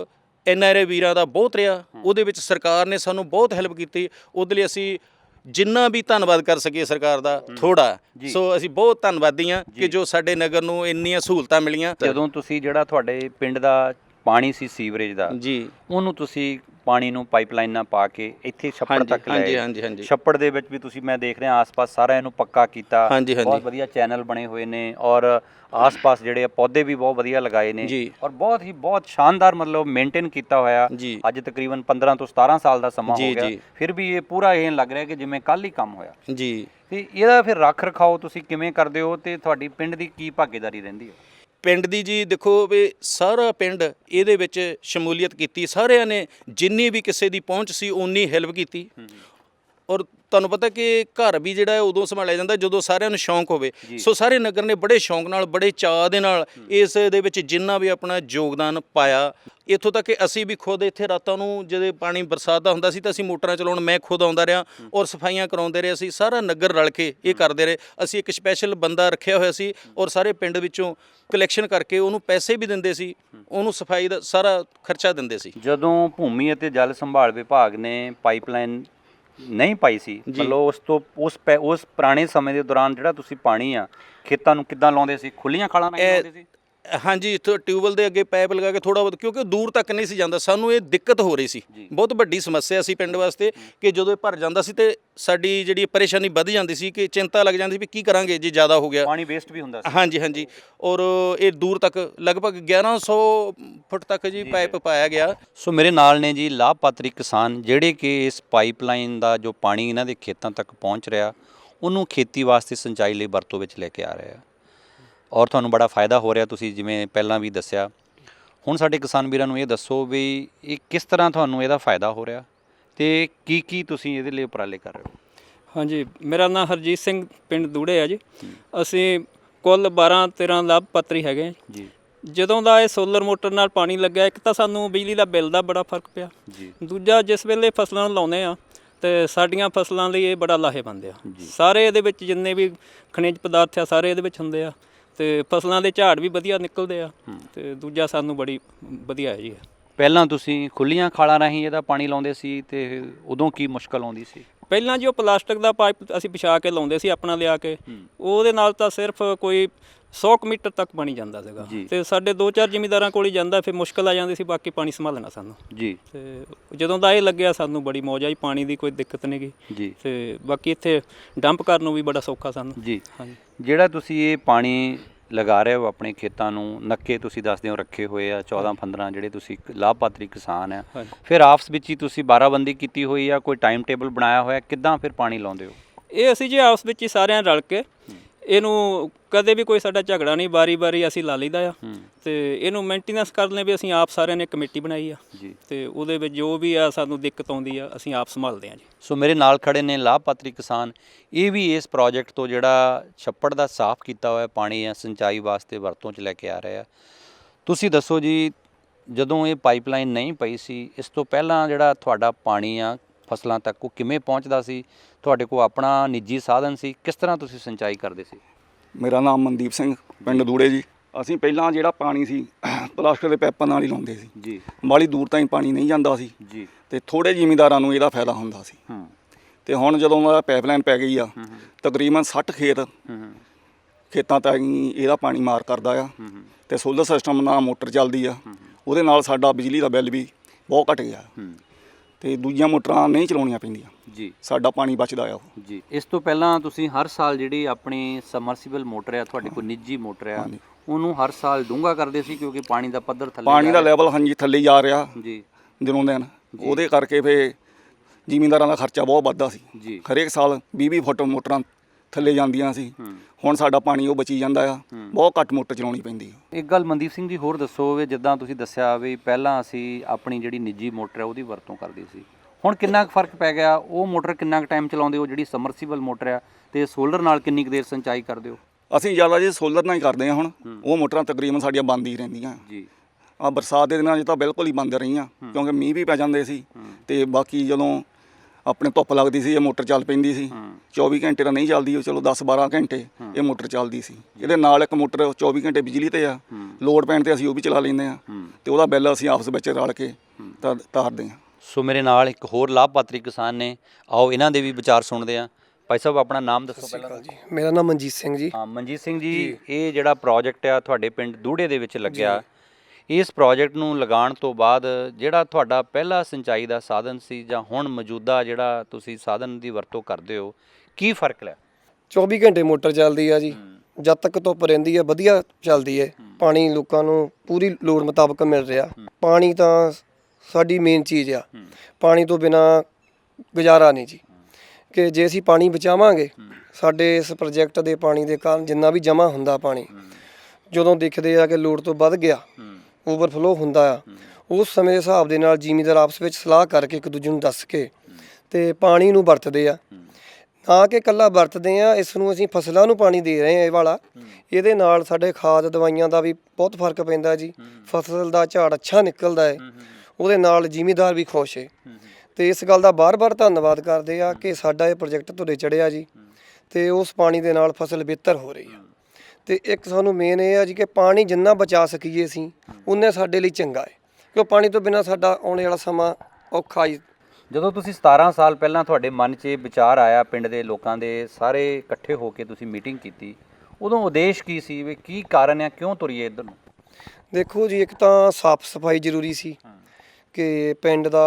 S3: ਐਨਆਰਏ ਵੀਰਾਂ ਦਾ ਬਹੁਤ ਰਿਹਾ। ਉਹਦੇ ਵਿੱਚ ਸਰਕਾਰ ਨੇ ਸਾਨੂੰ ਬਹੁਤ ਹੈਲਪ ਕੀਤੀ। ਉਹਦੇ ਲਈ ਅਸੀਂ ਜਿੰਨਾ ਵੀ ਧੰਨਵਾਦ ਕਰ ਸਕੀਏ ਸਰਕਾਰ ਦਾ ਥੋੜਾ ਸੋ ਅਸੀਂ ਬਹੁਤ ਧੰਨਵਾਦੀ ਹਾਂ ਕਿ ਜੋ ਸਾਡੇ ਨਗਰ ਨੂੰ ਇੰਨੀਆਂ ਸਹੂਲਤਾਂ ਮਿਲੀਆਂ।
S1: ਜਦੋਂ ਤੁਸੀਂ ਜਿਹੜਾ ਤੁਹਾਡੇ ਪਿੰਡ ਦਾ ਪਾਣੀ ਸੀ ਸੀਵਰੇਜ ਦਾ
S3: ਜੀ
S1: ਉਹਨੂੰ ਤੁਸੀਂ ਪਾਣੀ ਨੂੰ ਪਾਈਪਲਾਈਨਾਂ ਪਾ ਕੇ ਇੱਥੇ ਛੱਪੜ ਤੱਕ ਲੈ
S3: ਹਾਂਜੀ। ਹਾਂਜੀ, ਹਾਂਜੀ।
S1: ਛੱਪੜ ਦੇ ਵਿੱਚ ਵੀ ਤੁਸੀਂ ਮੈਂ ਦੇਖ ਰਿਹਾ ਆਸ-ਪਾਸ ਸਾਰਾ ਇਹਨੂੰ ਪੱਕਾ ਕੀਤਾ। ਬਹੁਤ ਵਧੀਆ ਚੈਨਲ ਬਣੇ ਹੋਏ ਨੇ ਔਰ ਆਸ-ਪਾਸ ਜਿਹੜੇ ਪੌਦੇ ਵੀ ਬਹੁਤ ਵਧੀਆ ਲਗਾਏ ਨੇ। ਔਰ ਬਹੁਤ ਹੀ ਬਹੁਤ ਸ਼ਾਨਦਾਰ ਮਤਲਬ ਮੇਨਟੇਨ ਕੀਤਾ ਹੋਇਆ। ਅੱਜ ਤਕਰੀਬਨ 15 ਤੋਂ 17 ਸਾਲ ਦਾ ਸਮਾਂ ਹੋ ਗਿਆ। ਫਿਰ ਵੀ ਇਹ ਪੂਰਾ ਇਹ ਲੱਗ ਰਿਹਾ ਕਿ ਜਿਵੇਂ ਕੱਲ ਹੀ ਕੰਮ ਹੋਇਆ
S3: ਜੀ
S1: ਤੇ ਇਹਦਾ ਫਿਰ ਰੱਖ ਰਖਾਓ ਤੁਸੀਂ ਕਿਵੇਂ ਕਰਦੇ ਹੋ ਤੇ ਤੁਹਾਡੀ ਪਿੰਡ ਦੀ ਕੀ ਭਾਗੀਦਾਰੀ ਰਹਿੰਦੀ ਹੈ
S3: ਪਿੰਡ ਦੀ ਜੀ ਦੇਖੋ ਵੀ ਸਾਰਾ ਪਿੰਡ ਇਹਦੇ ਵਿੱਚ ਸ਼ਮੂਲੀਅਤ ਕੀਤੀ, ਸਾਰਿਆਂ ਨੇ ਜਿੰਨੀ ਵੀ ਕਿਸੇ ਦੀ ਪਹੁੰਚ ਸੀ ਉਨੀ ਹੈਲਪ ਕੀਤੀ। ਔਰ ਤੁਹਾਨੂੰ ਪਤਾ ਕਿ ਘਰ ਵੀ ਜਿਹੜਾ ਹੈ ਉਦੋਂ ਸੰਭਾਲਿਆ ਜਾਂਦਾ ਜਦੋਂ ਸਾਰਿਆਂ ਨੂੰ ਸ਼ੌਂਕ ਹੋਵੇ। ਸੋ ਸਾਰੇ ਨਗਰ ਨੇ ਬੜੇ ਸ਼ੌਂਕ ਨਾਲ ਬੜੇ ਚਾਅ ਦੇ ਨਾਲ ਇਸ ਦੇ ਵਿੱਚ ਜਿੰਨਾ ਵੀ ਆਪਣਾ ਯੋਗਦਾਨ ਪਾਇਆ ਇੱਥੋਂ ਤੱਕ ਕਿ ਅਸੀਂ ਵੀ ਖੁਦ ਇੱਥੇ ਰਾਤਾਂ ਨੂੰ ਜਦੋਂ ਪਾਣੀ ਬਰਸਾਤ ਦਾ ਹੁੰਦਾ ਸੀ ਤਾਂ ਅਸੀਂ ਮੋਟਰਾਂ ਚਲਾਉਣ ਮੈਂ ਖੁਦ ਆਉਂਦਾ ਰਿਹਾ ਔਰ ਸਫਾਈਆਂ ਕਰਾਉਂਦੇ ਰਹੇ ਅਸੀਂ ਸਾਰਾ ਨਗਰ ਰਲ ਕੇ ਇਹ ਕਰਦੇ ਰਹੇ। ਅਸੀਂ ਇੱਕ ਸਪੈਸ਼ਲ ਬੰਦਾ ਰੱਖਿਆ ਹੋਇਆ ਸੀ ਔਰ ਸਾਰੇ ਪਿੰਡ ਵਿੱਚੋਂ ਕਲੈਕਸ਼ਨ ਕਰਕੇ ਉਹਨੂੰ ਪੈਸੇ ਵੀ ਦਿੰਦੇ ਸੀ ਉਹਨੂੰ ਸਫ਼ਾਈ ਦਾ ਸਾਰਾ ਖਰਚਾ ਦਿੰਦੇ ਸੀ।
S1: ਜਦੋਂ ਭੂਮੀ ਅਤੇ ਜਲ ਸੰਭਾਲ ਵਿਭਾਗ ਨੇ ਪਾਈਪਲਾਈਨ ਨਹੀਂ ਪਾਈ ਸੀ। ਮਤਲਬ ਉਸ ਤੋਂ ਉਸ ਉਸ ਪੁਰਾਣੇ ਸਮੇਂ ਦੇ ਦੌਰਾਨ ਜਿਹੜਾ ਤੁਸੀਂ ਪਾਣੀ ਆ ਖੇਤਾਂ ਨੂੰ ਕਿੱਦਾਂ ਲਾਉਂਦੇ ਸੀ? ਖੁੱਲੀਆਂ ਖਾਲਾਂ ਨਾਲ ਲਾਉਂਦੇ ਸੀ?
S3: ਹਾਂਜੀ ਇੱਥੋਂ ਟਿਊਬਲ ਦੇ ਅੱਗੇ ਪਾਈਪ ਲਗਾ ਕੇ ਥੋੜਾ ਬਹੁਤ ਕਿਉਂਕਿ ਦੂਰ ਤੱਕ ਨਹੀਂ ਸੀ ਜਾਂਦਾ ਸਾਨੂੰ ਇਹ ਦਿੱਕਤ ਹੋ ਰਹੀ ਸੀ। ਬਹੁਤ ਵੱਡੀ ਸਮੱਸਿਆ ਸੀ ਪਿੰਡ ਵਾਸਤੇ ਕਿ ਜਦੋਂ ਇਹ ਭਰ ਜਾਂਦਾ ਸੀ ਤੇ ਸਾਡੀ ਜਿਹੜੀ ਪਰੇਸ਼ਾਨੀ ਵੱਧ ਜਾਂਦੀ ਸੀ ਕਿ ਚਿੰਤਾ ਲੱਗ ਜਾਂਦੀ ਸੀ ਵੀ ਕੀ ਕਰਾਂਗੇ ਜੇ ਜ਼ਿਆਦਾ ਹੋ ਗਿਆ।
S1: ਪਾਣੀ ਵੇਸਟ ਵੀ ਹੁੰਦਾ ਸੀ।
S3: ਹਾਂਜੀ ਹਾਂਜੀ। ਔਰ ਇਹ ਦੂਰ ਤੱਕ ਲਗਭਗ 1100 ਫੁੱਟ ਤੱਕ ਜੀ। ਪਾਈਪ ਪਾਇਆ ਗਿਆ।
S1: ਸੋ ਮੇਰੇ ਨਾਲ ਨੇ ਜੀ ਲਾਭਪਾਤਰੀ ਕਿਸਾਨ ਜਿਹੜੇ ਕਿ ਇਸ ਪਾਈਪਲਾਈਨ ਦਾ ਜੋ ਪਾਣੀ ਇਹਨਾਂ ਦੇ ਖੇਤਾਂ ਤੱਕ ਪਹੁੰਚ ਰਿਹਾ ਉਹਨੂੰ ਖੇਤੀ ਵਾਸਤੇ ਸਿੰਚਾਈ ਲਈ ਵਰਤੋਂ ਵਿੱਚ ਲੈ ਕੇ ਆ ਰਹੇ ਆ। ਔਰ ਤੁਹਾਨੂੰ ਬੜਾ ਫਾਇਦਾ ਹੋ ਰਿਹਾ ਤੁਸੀਂ ਜਿਵੇਂ ਪਹਿਲਾਂ ਵੀ ਦੱਸਿਆ। ਹੁਣ ਸਾਡੇ ਕਿਸਾਨ ਵੀਰਾਂ ਨੂੰ ਇਹ ਦੱਸੋ ਵੀ ਇਹ ਕਿਸ ਤਰ੍ਹਾਂ ਤੁਹਾਨੂੰ ਇਹਦਾ ਫਾਇਦਾ ਹੋ ਰਿਹਾ ਤੇ ਕੀ ਕੀ ਤੁਸੀਂ ਇਹਦੇ ਲਈ ਉਪਰਾਲੇ ਕਰ ਰਹੇ ਹੋ?
S4: ਹਾਂਜੀ ਮੇਰਾ ਨਾਮ ਹਰਜੀਤ ਸਿੰਘ ਪਿੰਡ ਦੂੜੇ ਆ ਜੀ। ਅਸੀਂ ਕੁੱਲ 12 13 ਲਾਭਪਾਤਰੀ ਹੈਗੇ ਹਾਂ।
S1: ਜੀ।
S4: ਜਦੋਂ ਦਾ ਇਹ ਸੋਲਰ ਮੋਟਰ ਨਾਲ ਪਾਣੀ ਲੱਗਿਆ ਇੱਕ ਤਾਂ ਸਾਨੂੰ ਬਿਜਲੀ ਦਾ ਬਿੱਲ ਦਾ ਬੜਾ ਫ਼ਰਕ ਪਿਆ।
S1: ਜੀ।
S4: ਦੂਜਾ ਜਿਸ ਵੇਲੇ ਫਸਲਾਂ ਨੂੰ ਲਾਉਂਦੇ ਆ ਤੇ ਸਾਡੀਆਂ ਫਸਲਾਂ ਲਈ ਇਹ ਬੜਾ ਲਾਹੇਵੰਦ ਆ। ਸਾਰੇ ਇਹਦੇ ਵਿੱਚ ਜਿੰਨੇ ਵੀ ਖਣਿਜ ਪਦਾਰਥ ਆ ਸਾਰੇ ਇਹਦੇ ਵਿੱਚ ਹੁੰਦੇ ਆ। ਤੇ ਫਸਲਾਂ ਦੇ ਝਾੜ ਵੀ ਵਧੀਆ ਨਿਕਲਦੇ ਆ ਤੇ ਦੂਜਾ ਸਾਨੂੰ ਬੜੀ ਵਧੀਆ ਹੈ ਜੀ ਇਹ।
S1: ਪਹਿਲਾਂ ਤੁਸੀਂ ਖੁੱਲੀਆਂ ਖਾਲਾਂ ਰਾਹੀਂ ਇਹਦਾ ਪਾਣੀ ਲਾਉਂਦੇ ਸੀ ਤੇ ਉਦੋਂ ਕੀ ਮੁਸ਼ਕਲ ਆਉਂਦੀ ਸੀ
S4: ਪਹਿਲਾਂ ਜੀ ਉਹ ਪਲਾਸਟਿਕ ਦਾ ਪਾਈਪ ਅਸੀਂ ਵਿਛਾ ਕੇ ਲਾਉਂਦੇ ਸੀ ਆਪਣਾ ਲਿਆ ਕੇ ਉਹਦੇ ਨਾਲ ਤਾਂ ਸਿਰਫ ਕੋਈ 100 ਕੁ ਮੀਟਰ ਤੱਕ ਪਾਣੀ ਜਾਂਦਾ ਸੀਗਾ। ਤੇ ਸਾਡੇ ਦੋ ਚਾਰ ਜ਼ਿਮੀਂਦਾਰਾਂ ਕੋਲ ਹੀ ਜਾਂਦਾ ਫਿਰ ਮੁਸ਼ਕਲ ਆ ਜਾਂਦੀ ਸੀ ਬਾਕੀ ਪਾਣੀ ਸੰਭਾਲਣਾ ਸਾਨੂੰ।
S1: ਜੀ।
S4: ਤੇ ਜਦੋਂ ਦਾ ਇਹ ਲੱਗਿਆ ਸਾਨੂੰ ਬੜੀ ਮੌਜ ਆਈ ਪਾਣੀ ਦੀ ਕੋਈ ਦਿੱਕਤ ਨਹੀਂ ਗਈ।
S1: ਜੀ।
S4: ਤੇ ਬਾਕੀ ਇੱਥੇ ਡੰਪ ਕਰਨ ਨੂੰ ਵੀ ਬੜਾ ਸੌਖਾ ਸਾਨੂੰ।
S1: ਜੀ।
S4: ਹਾਂਜੀ।
S1: ਜਿਹੜਾ ਤੁਸੀਂ ਇਹ ਪਾਣੀ ਲਗਾ ਰਹੇ ਹੋ ਆਪਣੇ ਖੇਤਾਂ ਨੂੰ? ਨੱਕੇ ਤੁਸੀਂ ਦੱਸਦੇ ਹੋ ਰੱਖੇ ਹੋਏ ਆ 14 15 ਜਿਹੜੇ ਤੁਸੀਂ ਇੱਕ ਲਾਭਪਾਤਰੀ ਕਿਸਾਨ ਆ। ਫਿਰ ਆਪਸ ਵਿੱਚ ਹੀ ਤੁਸੀਂ ਬਾਰਾਬੰਦੀ ਕੀਤੀ ਹੋਈ ਆ ਕੋਈ ਟਾਈਮ ਟੇਬਲ ਬਣਾਇਆ ਹੋਇਆ ਕਿੱਦਾਂ ਫਿਰ ਪਾਣੀ ਲਾਉਂਦੇ ਹੋ?
S4: ਇਹ ਅਸੀਂ ਜੀ ਆਪਸ ਵਿੱਚ ਹੀ ਸਾਰਿਆਂ ਰਲ ਕੇ ਇਹਨੂੰ ਕਦੇ ਵੀ ਕੋਈ ਸਾਡਾ ਝਗੜਾ ਨਹੀਂ ਬਾਰੀ-ਬਾਰੀ ਅਸੀਂ ਲਾ ਲਈਦਾ ਆ। ਤੇ ਇਹਨੂੰ ਮੇਨਟੇਨੈਂਸ ਕਰਨ ਲਈ ਵੀ ਅਸੀਂ ਆਪ ਸਾਰਿਆਂ ਨੇ ਕਮੇਟੀ ਬਣਾਈ ਆ।
S1: ਜੀ।
S4: ਤੇ ਉਹਦੇ ਵਿੱਚ ਜੋ ਵੀ ਆ ਸਾਨੂੰ ਦਿੱਕਤ ਆਉਂਦੀ ਆ ਅਸੀਂ ਆਪ ਸੰਭਾਲਦੇ ਆ ਜੀ।
S1: ਸੋ ਮੇਰੇ ਨਾਲ ਖੜੇ ਨੇ ਲਾਭਪਾਤਰੀ ਕਿਸਾਨ। ਇਹ ਵੀ ਇਸ ਪ੍ਰੋਜੈਕਟ ਤੋਂ ਜਿਹੜਾ ਛੱਪੜ ਦਾ ਸਾਫ਼ ਕੀਤਾ ਹੋਇਆ ਪਾਣੀ ਆ ਸਿੰਚਾਈ ਵਾਸਤੇ ਵਰਤੋਂ 'ਚ ਲੈ ਕੇ ਆ ਰਹੇ ਆ। ਤੁਸੀਂ ਦੱਸੋ ਜੀ ਜਦੋਂ ਇਹ ਪਾਈਪਲਾਈਨ ਨਹੀਂ ਪਈ ਸੀ ਇਸ ਤੋਂ ਪਹਿਲਾਂ ਜਿਹੜਾ ਤੁਹਾਡਾ ਪਾਣੀ ਆ ਫਸਲਾਂ ਤੱਕ ਉਹ ਕਿਵੇਂ ਪਹੁੰਚਦਾ ਸੀ? ਤੁਹਾਡੇ ਕੋਲ ਆਪਣਾ ਨਿੱਜੀ ਸਾਧਨ ਸੀ? ਕਿਸ ਤਰ੍ਹਾਂ ਤੁਸੀਂ ਸਿੰਚਾਈ ਕਰਦੇ ਸੀ?
S5: ਮੇਰਾ ਨਾਮ ਮਨਦੀਪ ਸਿੰਘ ਪਿੰਡ ਦੂੜੇ ਜੀ। ਅਸੀਂ ਪਹਿਲਾਂ ਜਿਹੜਾ ਪਾਣੀ ਸੀ ਪਲਾਸਟਿਕ ਦੇ ਪਾਈਪਾਂ ਨਾਲ ਹੀ ਲਾਉਂਦੇ ਸੀ।
S1: ਜੀ।
S5: ਬਾਲੀ ਦੂਰ ਤਾਈਂ ਪਾਣੀ ਨਹੀਂ ਜਾਂਦਾ ਸੀ।
S1: ਜੀ।
S5: ਤੇ ਥੋੜੇ ਜ਼ਿਮੀਂਦਾਰਾਂ ਨੂੰ ਇਹਦਾ ਫਾਇਦਾ ਹੁੰਦਾ ਸੀ।
S1: ਹੂੰ।
S5: ਤੇ ਹੁਣ ਜਦੋਂ ਦਾ ਪਾਈਪਲਾਈਨ ਪੈ ਗਈ ਆ ਤਕਰੀਬਨ 60 ਖੇਤ ਖੇਤਾਂ ਤਾਈਂ ਇਹਦਾ ਪਾਣੀ ਮਾਰ ਕਰਦਾ ਆ। ਤੇ ਸੋਲਰ ਸਿਸਟਮ ਨਾਲ ਮੋਟਰ ਚੱਲਦੀ ਆ। ਉਹਦੇ ਨਾਲ ਸਾਡਾ ਬਿਜਲੀ ਦਾ ਬਿੱਲ ਵੀ ਬਹੁਤ ਘਟ ਗਿਆ। ਤੇ ਦੂਜੀਆਂ ਮੋਟਰਾਂ ਨਹੀਂ ਚਲਾਉਣੀਆਂ ਪੈਂਦੀਆਂ।
S1: ਜੀ।
S5: ਸਾਡਾ ਪਾਣੀ ਬਚਦਾ ਆ ਉਹ।
S1: ਜੀ ਇਸ ਤੋਂ ਪਹਿਲਾਂ ਤੁਸੀਂ ਹਰ ਸਾਲ ਜਿਹੜੀ ਆਪਣੀ ਸਮਰਸੀਬਲ ਮੋਟਰ ਹੈ ਤੁਹਾਡੀ ਕੋਈ ਨਿੱਜੀ ਮੋਟਰ
S5: ਹਾਂਜੀ।
S1: ਉਹਨੂੰ ਹਰ ਸਾਲ ਡੂੰਘਾ ਕਰਦੇ ਸੀ ਕਿਉਂਕਿ ਪਾਣੀ ਦਾ ਪੱਧਰ ਥੱਲੇ
S5: ਪਾਣੀ
S1: ਜਾ
S5: ਦਾ
S1: ਰਿਹਾ।
S5: ਲੈਵਲ ਹਾਂਜੀ ਥੱਲੇ ਜਾ ਰਿਹਾ
S1: ਜੀ।
S5: ਦਿਨੋਂ ਦਿਨ। ਉਹਦੇ ਕਰਕੇ ਫੇ ਜ਼ਿਮੀਂਦਾਰਾਂ ਦਾ ਖਰਚਾ ਬਹੁਤ ਵੱਧਦਾ ਸੀ।
S1: ਜੀ।
S5: ਹਰੇਕ ਸਾਲ 20-20 ਫੁੱਟ ਮੋਟਰਾਂ ਥੱਲੇ ਜਾਂਦੀਆਂ ਸੀ।
S1: ਹੂੰ।
S5: ਹੁਣ ਸਾਡਾ ਪਾਣੀ ਉਹ ਬਚੀ ਜਾਂਦਾ ਆ
S1: ਹੂੰ।
S5: ਬਹੁਤ ਘੱਟ ਮੋਟਰ ਚਲਾਉਣੀ ਪੈਂਦੀ ਆ।
S1: ਇੱਕ ਗੱਲ ਮਨਦੀਪ ਸਿੰਘ ਜੀ ਹੋਰ ਦੱਸੋ ਵੀ ਜਿੱਦਾਂ ਤੁਸੀਂ ਦੱਸਿਆ ਵੀ ਪਹਿਲਾਂ ਅਸੀਂ ਆਪਣੀ ਜਿਹੜੀ ਨਿੱਜੀ ਮੋਟਰ ਹੈ ਉਹਦੀ ਵਰਤੋਂ ਕਰਦੇ ਸੀ। ਹੁਣ ਕਿੰਨਾ ਕੁ ਫ਼ਰਕ ਪੈ ਗਿਆ? ਉਹ ਮੋਟਰ ਕਿੰਨਾ ਕੁ ਟਾਈਮ ਚਲਾਉਂਦੇ ਹੋ? ਜਿਹੜੀ ਸਮਰਸੀਬਲ ਮੋਟਰ ਹੈ ਤੇ ਸੋਲਰ ਨਾਲ ਕਿੰਨੀ ਕੁ ਦੇਰ ਸਿੰਚਾਈ ਕਰਦੇ ਹੋ?
S5: ਅਸੀਂ ਜ਼ਿਆਦਾ ਜੀ ਸੋਲਰ ਨਾਲ ਹੀ ਕਰਦੇ ਆ ਹੁਣ ਉਹ ਮੋਟਰਾਂ ਤਕਰੀਬਨ ਸਾਡੀਆਂ ਬੰਦ ਹੀ ਰਹਿੰਦੀਆਂ।
S1: ਜੀ।
S5: ਆ ਬਰਸਾਤ ਦੇ ਦਿਨਾਂ 'ਚ ਤਾਂ ਬਿਲਕੁਲ ਹੀ ਬੰਦ ਰਹੀਆਂ ਕਿਉਂਕਿ ਮੀਂਹ ਵੀ ਪੈ ਜਾਂਦੇ ਸੀ ਤੇ ਬਾਕੀ ਜਦੋਂ ਆਪਣੇ ਧੁੱਪ ਲੱਗਦੀ ਸੀ ਇਹ ਮੋਟਰ ਚੱਲ ਪੈਂਦੀ ਸੀ। 24 ਘੰਟੇ ਤਾਂ ਨਹੀਂ ਚੱਲਦੀ ਉਹ ਚਲੋ 10-12 ਘੰਟੇ ਇਹ ਮੋਟਰ ਚੱਲਦੀ ਸੀ। ਇਹਦੇ ਨਾਲ ਇੱਕ ਮੋਟਰ 24 ਘੰਟੇ ਬਿਜਲੀ ਤੇ ਆ। ਲੋਡ ਪੈਣ ਤੇ ਅਸੀਂ ਉਹ ਵੀ ਚਲਾ ਲੈਂਦੇ ਆ ਤੇ ਉਹਦਾ ਬਿੱਲ ਅਸੀਂ ਆਪਸ ਵਿੱਚ ਰਲ ਕੇ ਤਾਂ ਤਾਰਦੇ ਆ
S1: ਸੋ ਮੇਰੇ ਨਾਲ ਇੱਕ ਹੋਰ ਲਾਭਪਾਤਰੀ ਕਿਸਾਨ ਨੇ। ਆਓ ਇਹਨਾਂ ਦੇ ਵੀ ਵਿਚਾਰ ਸੁਣਦੇ ਹਾਂ। ਭਾਈ ਸਾਹਿਬ ਆਪਣਾ ਨਾਮ ਦੱਸੋ ਪਹਿਲਾਂ।
S6: ਜੀ। ਮੇਰਾ ਨਾਮ ਮਨਜੀਤ ਸਿੰਘ ਜੀ।
S1: ਹਾਂ ਮਨਜੀਤ ਸਿੰਘ ਜੀ ਇਹ ਜਿਹੜਾ ਪ੍ਰੋਜੈਕਟ ਆ ਤੁਹਾਡੇ ਪਿੰਡ ਦੂੜੇ ਦੇ ਵਿੱਚ ਲੱਗਿਆ। ਇਸ ਪ੍ਰੋਜੈਕਟ ਨੂੰ ਲਗਾਉਣ ਤੋਂ ਬਾਅਦ ਜਿਹੜਾ ਤੁਹਾਡਾ ਪਹਿਲਾ ਸਿੰਚਾਈ ਦਾ ਸਾਧਨ ਸੀ ਜਾਂ ਹੁਣ ਮੌਜੂਦਾ ਜਿਹੜਾ ਤੁਸੀਂ ਸਾਧਨ ਦੀ ਵਰਤੋਂ ਕਰਦੇ ਹੋ ਕੀ ਫ਼ਰਕ ਲਿਆ?
S6: 24 ਘੰਟੇ ਮੋਟਰ ਚੱਲਦੀ ਆ ਜੀ। ਜਦ ਤੱਕ ਧੁੱਪ ਰਹਿੰਦੀ ਆ ਵਧੀਆ ਚੱਲਦੀ ਹੈ। ਪਾਣੀ ਲੋਕਾਂ ਨੂੰ ਪੂਰੀ ਲੋੜ ਮੁਤਾਬਕ ਮਿਲ ਰਿਹਾ। ਪਾਣੀ ਤਾਂ ਸਾਡੀ ਮੇਨ ਚੀਜ਼ ਆ। ਪਾਣੀ ਤੋਂ ਬਿਨਾ ਗੁਜ਼ਾਰਾ ਨਹੀਂ ਜੀ। ਕਿ ਜੇ ਅਸੀਂ ਪਾਣੀ ਬਚਾਵਾਂਗੇ ਸਾਡੇ ਇਸ ਪ੍ਰੋਜੈਕਟ ਦੇ ਪਾਣੀ ਦੇ ਕਾਰਨ ਜਿੰਨਾ ਵੀ ਜਮ੍ਹਾਂ ਹੁੰਦਾ ਪਾਣੀ ਜਦੋਂ ਦੇਖਦੇ ਆ ਕਿ ਲੋੜ ਤੋਂ ਵੱਧ ਗਿਆ ਓਵਰਫਲੋ ਹੁੰਦਾ ਆ। ਉਸ ਸਮੇਂ ਦੇ ਹਿਸਾਬ ਦੇ ਨਾਲ ਜ਼ਿਮੀਂਦਾਰ ਆਪਸ ਵਿੱਚ ਸਲਾਹ ਕਰਕੇ ਇੱਕ ਦੂਜੇ ਨੂੰ ਦੱਸ ਕੇ ਤੇ ਪਾਣੀ ਨੂੰ ਵਰਤਦੇ ਆ। ਨਾ ਕਿ ਕੱਲਾ ਵਰਤਦੇ ਆ, ਇਸ ਨੂੰ ਅਸੀਂ ਫਸਲਾਂ ਨੂੰ ਪਾਣੀ ਦੇ ਰਹੇ ਆ ਇਹ ਵਾਲਾ। ਇਹਦੇ ਨਾਲ ਸਾਡੇ ਖਾਦ ਦਵਾਈਆਂ ਦਾ ਵੀ ਬਹੁਤ ਫ਼ਰਕ ਪੈਂਦਾ ਜੀ। ਫਸਲ ਦਾ ਝਾੜ ਅੱਛਾ ਨਿਕਲਦਾ ਹੈ ਉਹਦੇ ਨਾਲ ਜ਼ਿਮੀਂਦਾਰ ਵੀ ਖੁਸ਼ ਹੈ ਤੇ ਇਸ ਗੱਲ ਦਾ ਬਾਰ-ਬਾਰ ਧੰਨਵਾਦ ਕਰਦੇ ਆ ਕਿ ਸਾਡਾ ਇਹ ਪ੍ਰੋਜੈਕਟ ਤੁਹਾਡੇ ਚੜਿਆ ਜੀ। ਤੇ ਉਸ ਪਾਣੀ ਦੇ ਨਾਲ ਫਸਲ ਬਿਹਤਰ ਹੋ ਰਹੀ ਆ। ਤੇ ਇੱਕ ਸਾਨੂੰ ਮੇਨ ਇਹ ਆ ਜੀ ਕਿ ਪਾਣੀ ਜਿੰਨਾ ਬਚਾ ਸਕੀਏ ਅਸੀਂ ਉਨੇ ਸਾਡੇ ਲਈ ਚੰਗਾ ਹੈ। ਕਿਉਂ ਪਾਣੀ ਤੋਂ ਬਿਨਾ ਸਾਡਾ ਆਉਣ ਵਾਲਾ ਸਮਾਂ ਔਖਾ ਹੀ
S1: ਜਦੋਂ ਤੁਸੀਂ 17 ਸਾਲ ਪਹਿਲਾਂ ਤੁਹਾਡੇ ਮਨ 'ਚ ਇਹ ਵਿਚਾਰ ਆਇਆ ਪਿੰਡ ਦੇ ਲੋਕਾਂ ਦੇ ਸਾਰੇ ਇਕੱਠੇ ਹੋ ਕੇ ਤੁਸੀਂ ਮੀਟਿੰਗ ਕੀਤੀ ਉਦੋਂ ਉਦੇਸ਼ ਕੀ ਸੀ ਵੀ ਕੀ ਕਾਰਨ ਹੈ ਕਿਉਂ ਤੁਰੀਏ ਇੱਧਰ ਨੂੰ?
S6: ਦੇਖੋ ਜੀ ਇੱਕ ਤਾਂ ਸਾਫ਼ ਸਫ਼ਾਈ ਜ਼ਰੂਰੀ ਸੀ ਕਿ ਪਿੰਡ ਦਾ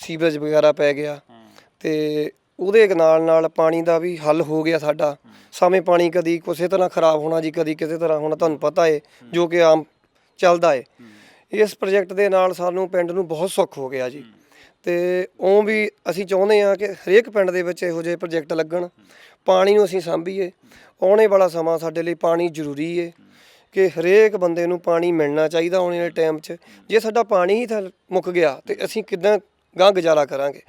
S6: ਸੀਵਰੇਜ ਵਗੈਰਾ ਪੈ ਗਿਆ ਤੇ ਉਹਦੇ ਨਾਲ ਨਾਲ ਪਾਣੀ ਦਾ ਵੀ ਹੱਲ ਹੋ ਗਿਆ ਸਾਡਾ। ਸਮੇਂ ਪਾਣੀ ਕਦੀ ਕਿਸੇ ਤਰ੍ਹਾਂ ਖਰਾਬ ਹੋਣਾ ਜੀ, ਕਦੀ ਕਿਸੇ ਤਰ੍ਹਾਂ ਹੋਣਾ, ਤੁਹਾਨੂੰ ਪਤਾ ਏ, ਜੋ ਕਿ ਆਮ ਚੱਲਦਾ ਏ। ਇਸ ਪ੍ਰੋਜੈਕਟ ਦੇ ਨਾਲ ਸਾਨੂੰ ਪਿੰਡ ਨੂੰ ਬਹੁਤ ਸੁੱਖ ਹੋ ਗਿਆ ਜੀ। ਤੇ ਉਹ ਵੀ ਅਸੀਂ ਚਾਹੁੰਦੇ ਹਾਂ ਕਿ ਹਰੇਕ ਪਿੰਡ ਦੇ ਵਿੱਚ ਇਹੋ ਜਿਹੇ ਪ੍ਰੋਜੈਕਟ ਲੱਗਣ। ਪਾਣੀ ਨੂੰ ਅਸੀਂ ਸਾਂਭੀਏ। ਆਉਣੇ ਵਾਲਾ ਸਮਾਂ ਸਾਡੇ ਲਈ ਪਾਣੀ ਜ਼ਰੂਰੀ ਏ। ਕਿ ਹਰੇਕ ਬੰਦੇ ਨੂੰ ਪਾਣੀ ਮਿਲਣਾ ਚਾਹੀਦਾ ਆਉਣ ਵਾਲੇ ਟਾਈਮ 'ਚ। ਜੇ ਸਾਡਾ ਪਾਣੀ ਹੀ ਤਾਂ ਮੁੱਕ ਗਿਆ ਤੇ ਅਸੀਂ ਕਿੱਦਾਂ ਗਾਂ ਗੁਜ਼ਾਰਾ ਕਰਾਂਗੇ?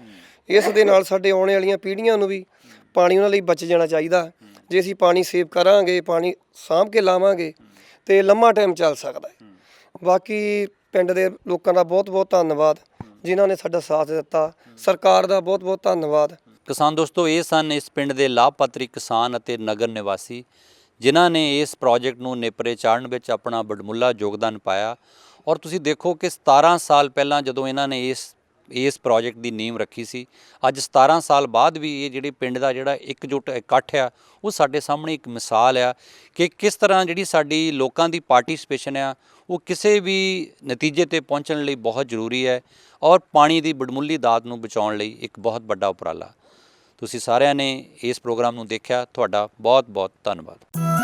S6: ਇਸ ਦੇ ਨਾਲ ਸਾਡੇ ਆਉਣ ਵਾਲੀਆਂ ਪੀੜ੍ਹੀਆਂ ਨੂੰ ਵੀ ਪਾਣੀ ਉਹਨਾਂ ਲਈ ਬਚ ਜਾਣਾ ਚਾਹੀਦਾ। ਜੇ ਅਸੀਂ ਪਾਣੀ ਸੇਵ ਕਰਾਂਗੇ, ਪਾਣੀ ਸਾਂਭ ਕੇ ਲਾਵਾਂਗੇ, ਤੇ ਲੰਮਾ ਟਾਈਮ ਚੱਲ ਸਕਦਾ ਹੈ। ਬਾਕੀ ਪਿੰਡ ਦੇ ਲੋਕਾਂ ਦਾ ਬਹੁਤ ਬਹੁਤ ਧੰਨਵਾਦ, ਜਿਨ੍ਹਾਂ ਨੇ ਸਾਡਾ ਸਾਥ ਦਿੱਤਾ। ਸਰਕਾਰ ਦਾ ਬਹੁਤ ਬਹੁਤ ਧੰਨਵਾਦ।
S1: ਕਿਸਾਨ ਦੋਸਤੋ, ਇਹ ਸਨ ਇਸ ਪਿੰਡ ਦੇ ਲਾਭਪਾਤਰੀ ਕਿਸਾਨ ਅਤੇ ਨਗਰ ਨਿਵਾਸੀ, ਜਿਨ੍ਹਾਂ ਨੇ ਇਸ ਪ੍ਰੋਜੈਕਟ ਨੂੰ ਨੇਪਰੇ ਚਾੜਨ ਵਿੱਚ ਆਪਣਾ ਬੜਮੁੱਲਾ ਯੋਗਦਾਨ ਪਾਇਆ। ਔਰ ਤੁਸੀਂ ਦੇਖੋ ਕਿ 17 ਸਾਲ ਪਹਿਲਾਂ ਜਦੋਂ ਇਹਨਾਂ ਨੇ ਇਸ ਇਸ ਪ੍ਰੋਜੈਕਟ ਦੀ ਨੀਂਵ ਰੱਖੀ ਸੀ। ਅੱਜ 17 ਸਾਲ ਬਾਅਦ ਵੀ ਇਹ ਜਿਹੜੇ ਪਿੰਡ ਦਾ ਜਿਹੜਾ ਇਕਜੁੱਟ ਇਕੱਠ ਆ, ਉਹ ਸਾਡੇ ਸਾਹਮਣੇ ਇੱਕ ਮਿਸਾਲ ਆ ਕਿ ਕਿਸ ਤਰ੍ਹਾਂ ਜਿਹੜੀ ਸਾਡੀ ਲੋਕਾਂ ਦੀ ਪਾਰਟਿਸਿਪੇਸ਼ਨ ਆ, ਉਹ ਕਿਸੇ ਵੀ ਨਤੀਜੇ ਤੇ ਪਹੁੰਚਣ ਲਈ ਬਹੁਤ ਜ਼ਰੂਰੀ ਹੈ ਔਰ ਪਾਣੀ ਦੀ ਬੜਮੁੱਲੀ ਦਾਤ ਨੂੰ ਬਚਾਉਣ ਲਈ ਇੱਕ ਬਹੁਤ ਵੱਡਾ ਉਪਰਾਲਾ। ਤੁਸੀਂ ਸਾਰਿਆਂ ਨੇ ਇਸ ਪ੍ਰੋਗਰਾਮ ਨੂੰ ਦੇਖਿਆ, ਤੁਹਾਡਾ ਬਹੁਤ ਬਹੁਤ ਧੰਨਵਾਦ।